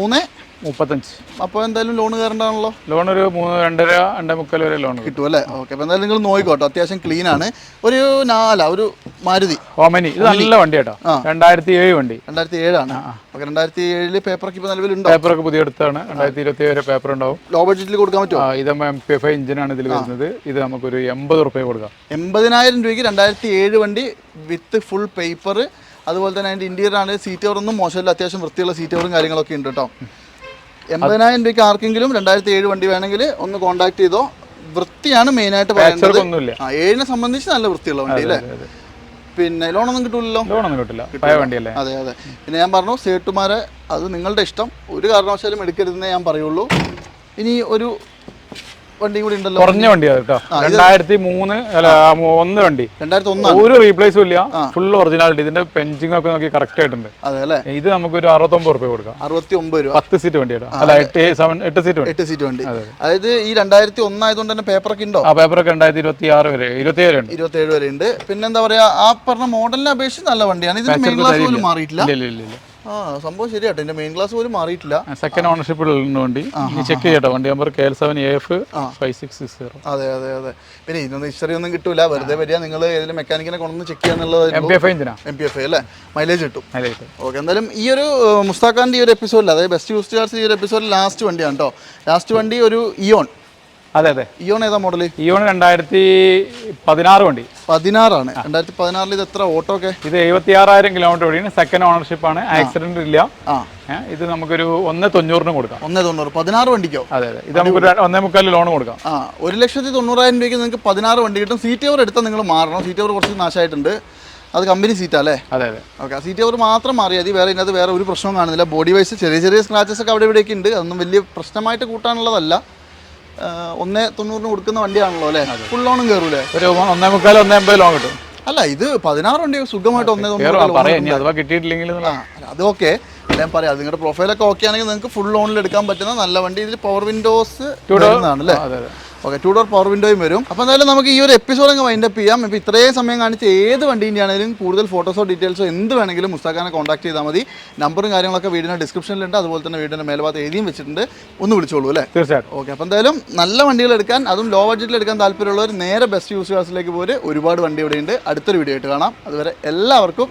A: മൂന്ന്.
B: മുപ്പത്തഞ്ച്.
A: അപ്പോൾ എന്തായാലും ലോൺ കയറേണ്ടതാണല്ലോ?
B: ലോൺ ഒരു മൂന്ന് രണ്ടര രണ്ടേ മുക്കാൽ വരെ ലോൺ കിട്ടും.
A: അല്ലേ? ഓക്കെ അപ്പോൾ എന്തായാലും നിങ്ങൾ നോക്കിക്കോട്ടോ. അത്യാവശ്യം ക്ലീൻ ആണ്. ഒരു നാല ഒരു മാരുതി.
B: ഓമനി ഇത് നല്ല വണ്ടി കേട്ടോ രണ്ടായിരത്തി ഏഴ് വണ്ടി.
A: രണ്ടായിരത്തി ഏഴാണ് ഓക്കെ രണ്ടായിരത്തി ഏഴിൽ പേപ്പറൊക്കെ ഇപ്പോൾ നിലവിലുണ്ടോ?
B: പേപ്പറൊക്കെ പുതിയ എടുത്താണ്. രണ്ടായിരത്തി ഇരുപത്തി ഏഴ് പേപ്പർ ഉണ്ടാവും.
A: ലോ ബഡ്ജറ്റിൽ കൊടുക്കാൻ പറ്റുമോ?
B: ഇത് എം പി എഫ് എഞ്ചിനാണ് ഇതിൽ വരുന്നത്. ഇത് നമുക്കൊരു എൺപത് റുപ്യ കൊടുക്കാം.
A: എൺപതിനായിരം രൂപയ്ക്ക് രണ്ടായിരത്തി ഏഴ് വണ്ടി വിത്ത് ഫുൾ പേപ്പർ അതുപോലെ തന്നെ അതിന്റെ ഇന്റീരിയർ ആണ്. സീറ്റ് കവറൊന്നും മോശമില്ല. അത്യാവശ്യം വൃത്തിയുള്ള സീറ്റ് കവറും കാര്യങ്ങളൊക്കെ ഉണ്ട് കേട്ടോ. എൺപതിനായിരം രൂപയ്ക്ക് ആർക്കെങ്കിലും രണ്ടായിരത്തി ഏഴ് വണ്ടി വേണമെങ്കിൽ ഒന്ന് കോൺടാക്ട് ചെയ്തോ. വൃത്തിയാണ് മെയിനായിട്ട് പറയുന്നത്
B: ഒന്നുമില്ല
A: ആ ഏഴിനെ സംബന്ധിച്ച് നല്ല വൃത്തിയുള്ള വണ്ടി അല്ലേ പിന്നെ ലോണൊന്നും കിട്ടൂലല്ലോ?
B: ലോണൊന്നും കിട്ടില്ല വണ്ടിയല്ലേ?
A: അതെ അതെ. പിന്നെ ഞാൻ പറഞ്ഞു സേട്ടുമാരെ അത് നിങ്ങളുടെ ഇഷ്ടം. ഒരു കാരണവശാലും എടുക്കരുതെന്നേ ഞാൻ പറയുള്ളൂ. ഇനി ഒരു വണ്ടിയും കൂടി ഉണ്ടല്ലോ.
B: കുറഞ്ഞ വണ്ടിയാണ് കേട്ടോ. രണ്ടായിരത്തി മൂന്ന് അല്ല ഒന്ന് വണ്ടി.
A: രണ്ടായിരത്തി
B: ഒരു റീപ്ലേസും ഇല്ല. ഫുൾ ഒറിജിനാലിറ്റി ഇതിന്റെ പെഞ്ചിങ് ഒക്കെ നോക്കി കറക്റ്റ് ആയിട്ടുണ്ട്. ഇത് നമുക്കൊരു അറുപത്തൊമ്പത് റുപ്യ കൊടുക്കാം.
A: അറുപത്തി ഒമ്പത് രൂപ.
B: പത്ത് സീറ്റ് വണ്ടി അല്ല എട്ട് സെവൻ എട്ട് സീറ്റ് വണ്ടി.
A: എട്ട് സീറ്റ് വണ്ടി. അതായത് ഈ രണ്ടായിരത്തി ഒന്നായതുകൊണ്ട് തന്നെ പേപ്പറൊക്കെ ഉണ്ടോ?
B: ആ പേപ്പറൊക്കെ രണ്ടായിരത്തി ഇരുപത്തി ആറ് വരെ ഇരുപത്തി ഏഴ് ഉണ്ട്.
A: ഇരുപത്തി ഏഴ് വരെ ഉണ്ട്. പിന്നെന്താ പറയാ ആ പറഞ്ഞ മോഡലിനെ അപേക്ഷിച്ച് നല്ല വണ്ടിയാണ്. ഇതിന്റെ മെയിൻ ക്ലാസ് പോലും മാറിയിട്ടില്ല.
B: ഇല്ല ഇല്ല ഇല്ല.
A: ആ സംഭവം ശരിയാട്ടോ. ഇതിന്റെ മെയിൻ ക്ലാസ് പോലും മാറിയിട്ടില്ല.
B: സെക്കൻഡ് ഓണർഷിപ്പ് ഉള്ള വണ്ടി ചെക്ക് ചെയ്യട്ടോ. വണ്ടി number K L seven F five six six zero
A: അതെ അതെ അതെ. പിന്നെ ഇതിനൊന്നും ഹിസ്റ്ററി ഒന്നും കിട്ടൂല. വെറുതെ വരിക. നിങ്ങൾ ഏതെങ്കിലും മെക്കാനിക്കിനെ കൊണ്ടൊന്ന് ചെക്ക് ചെയ്യാന്നുള്ളത്
B: M P F
A: M P F അല്ലേ? മൈലേജ് കിട്ടും. ഓക്കെ എന്തായാലും ഈ ഒരു മുസ്താഖാന്റെ ഈ ഒരു എപ്പിസോഡിൽ അതായത് ബെസ്റ്റ് യൂസ് ചാർജ് ഈ ഒരു എപ്പിസോഡിൽ ലാസ്റ്റ് വണ്ടിയാണ് കേട്ടോ ലാസ്റ്റ് വണ്ടി ഒരു ഇയോൺ
B: അതെ അതെ.
A: ഇയോൺ ഏതാ മോഡൽ
B: ഇയോൺ രണ്ടായിരത്തി പതിനാറ് വണ്ടി.
A: പതിനാറാണ്. രണ്ടായിരത്തി പതിനാറിൽ ഇത് എത്ര ഓട്ടോ ഒക്കെ?
B: ഇത് എഴുപത്തി ആറായിരം കിലോമീറ്റർ ഓടിയാണ്. സെക്കൻഡ് ഓണർഷിപ്പ് ആണ്. ആക്സിഡന്റ് ഇല്ല. ഇത് നമുക്കൊരു ഒന്ന് തൊണ്ണൂറിന് കൊടുക്കാം.
A: ഒന്നേ തൊണ്ണൂറ്. പതിനാറ് വണ്ടിക്കോ?
B: അതെ അതെ. ഇത് നമുക്ക് ഒരു ഒന്നേ മുക്കാൽ ലോൺ കൊടുക്കാം.
A: ആ ഒരു ലക്ഷത്തി തൊണ്ണൂറായിരം രൂപയ്ക്ക് നിങ്ങൾക്ക് പതിനാറ് വണ്ടി കിട്ടും. സീറ്റ് ഓവർ എടുത്താൽ നിങ്ങൾ മാറണം. സീറ്റ് ഓവർ കുറച്ച് നാശമായിട്ടുണ്ട്. അത് കമ്പനി സീറ്റാ അല്ലേ?
B: അതെ അതെ.
A: ഓക്കെ ആ സീറ്റ് ഓവർ മാത്രം മാറിയാൽ മതി. വേറെ ഇതിനകത്ത് വേറെ ഒരു പ്രശ്നവും കാണുന്നില്ല. ബോഡി വൈസ് ചെറിയ ചെറിയ സ്ക്രാച്ചസ് ഒക്കെ അവിടെ ഇവിടെയൊക്കെ ഉണ്ട്. അതൊന്നും വലിയ പ്രശ്നമായിട്ട് കൂട്ടാനുള്ളതല്ല. ഒന്നേ തൊണ്ണൂറിന് കൊടുക്കുന്ന വണ്ടിയാണല്ലോ അല്ലേ? ഫുൾ ലോണും കയറൂലേ
B: ഒരു ഒന്നേ മുക്കാൽ ഒന്നേ അമ്പത് ലോൺ കിട്ടും.
A: അല്ല ഇത് പതിനാറ് വണ്ടി സുഖമായിട്ട് ഒന്നേ തൊണ്ണൂറ്
B: കിട്ടിയിട്ടില്ലെങ്കിൽ
A: അത് ഓക്കെ. ഞാൻ പറയാം നിങ്ങളുടെ പ്രൊഫൈലൊക്കെ ഓക്കെ ആണെങ്കിൽ നിങ്ങൾക്ക് ഫുൾ ലോണിൽ എടുക്കാൻ പറ്റുന്ന നല്ല വണ്ടി. ഇതിൽ പവർ വിൻഡോസ് വരുന്നതാണ് അല്ലേ?
B: അതെ അതെ.
A: ഓക്കെ ടു ഡോർ പവർ വിൻഡോയും വരും. അപ്പോൾ എന്തായാലും നമുക്ക് ഈ ഒരു എപ്പിസോഡ് അങ്ങ് വൈൻഡപ്പ് ചെയ്യാം. ഇപ്പോൾ ഇത്രയും സമയം കാണിച്ച് ഏത് വണ്ടീന്റെ ആണെങ്കിലും കൂടുതൽ ഫോട്ടോസോ ഡീറ്റെയിൽസോ എന്ത് വേണമെങ്കിലും മുസ്താഖാനെ കോൺടാക്ട് ചെയ്താൽ മതി. നമ്പറും കാര്യങ്ങളൊക്കെ വീടിന്റെ ഡിസ്ക്രിപ്ഷനിലുണ്ട് അതുപോലെ തന്നെ വീടിന്റെ മേൽഭാഗത്ത് എഴുതിയും വെച്ചിട്ടുണ്ട്. ഒന്ന് വിളിച്ചോളൂ അല്ലേ?
B: തീർച്ചയായിട്ടും.
A: ഓക്കെ അപ്പോൾ എന്തായാലും നല്ല വണ്ടികൾ എടുക്കാൻ അതും ലോ ബഡ്ജറ്റിൽ എടുക്കാൻ താല്പര്യമുള്ളവർ നേരെ ബെസ്റ്റ് യൂസ് ക്ലാസ്സിലേക്ക് പോര്. ഒരുപാട് വണ്ടി ഇവിടെയുണ്ട്. അടുത്തൊരു വീഡിയോ ആയിട്ട് കാണാം. അതുവരെ എല്ലാവർക്കും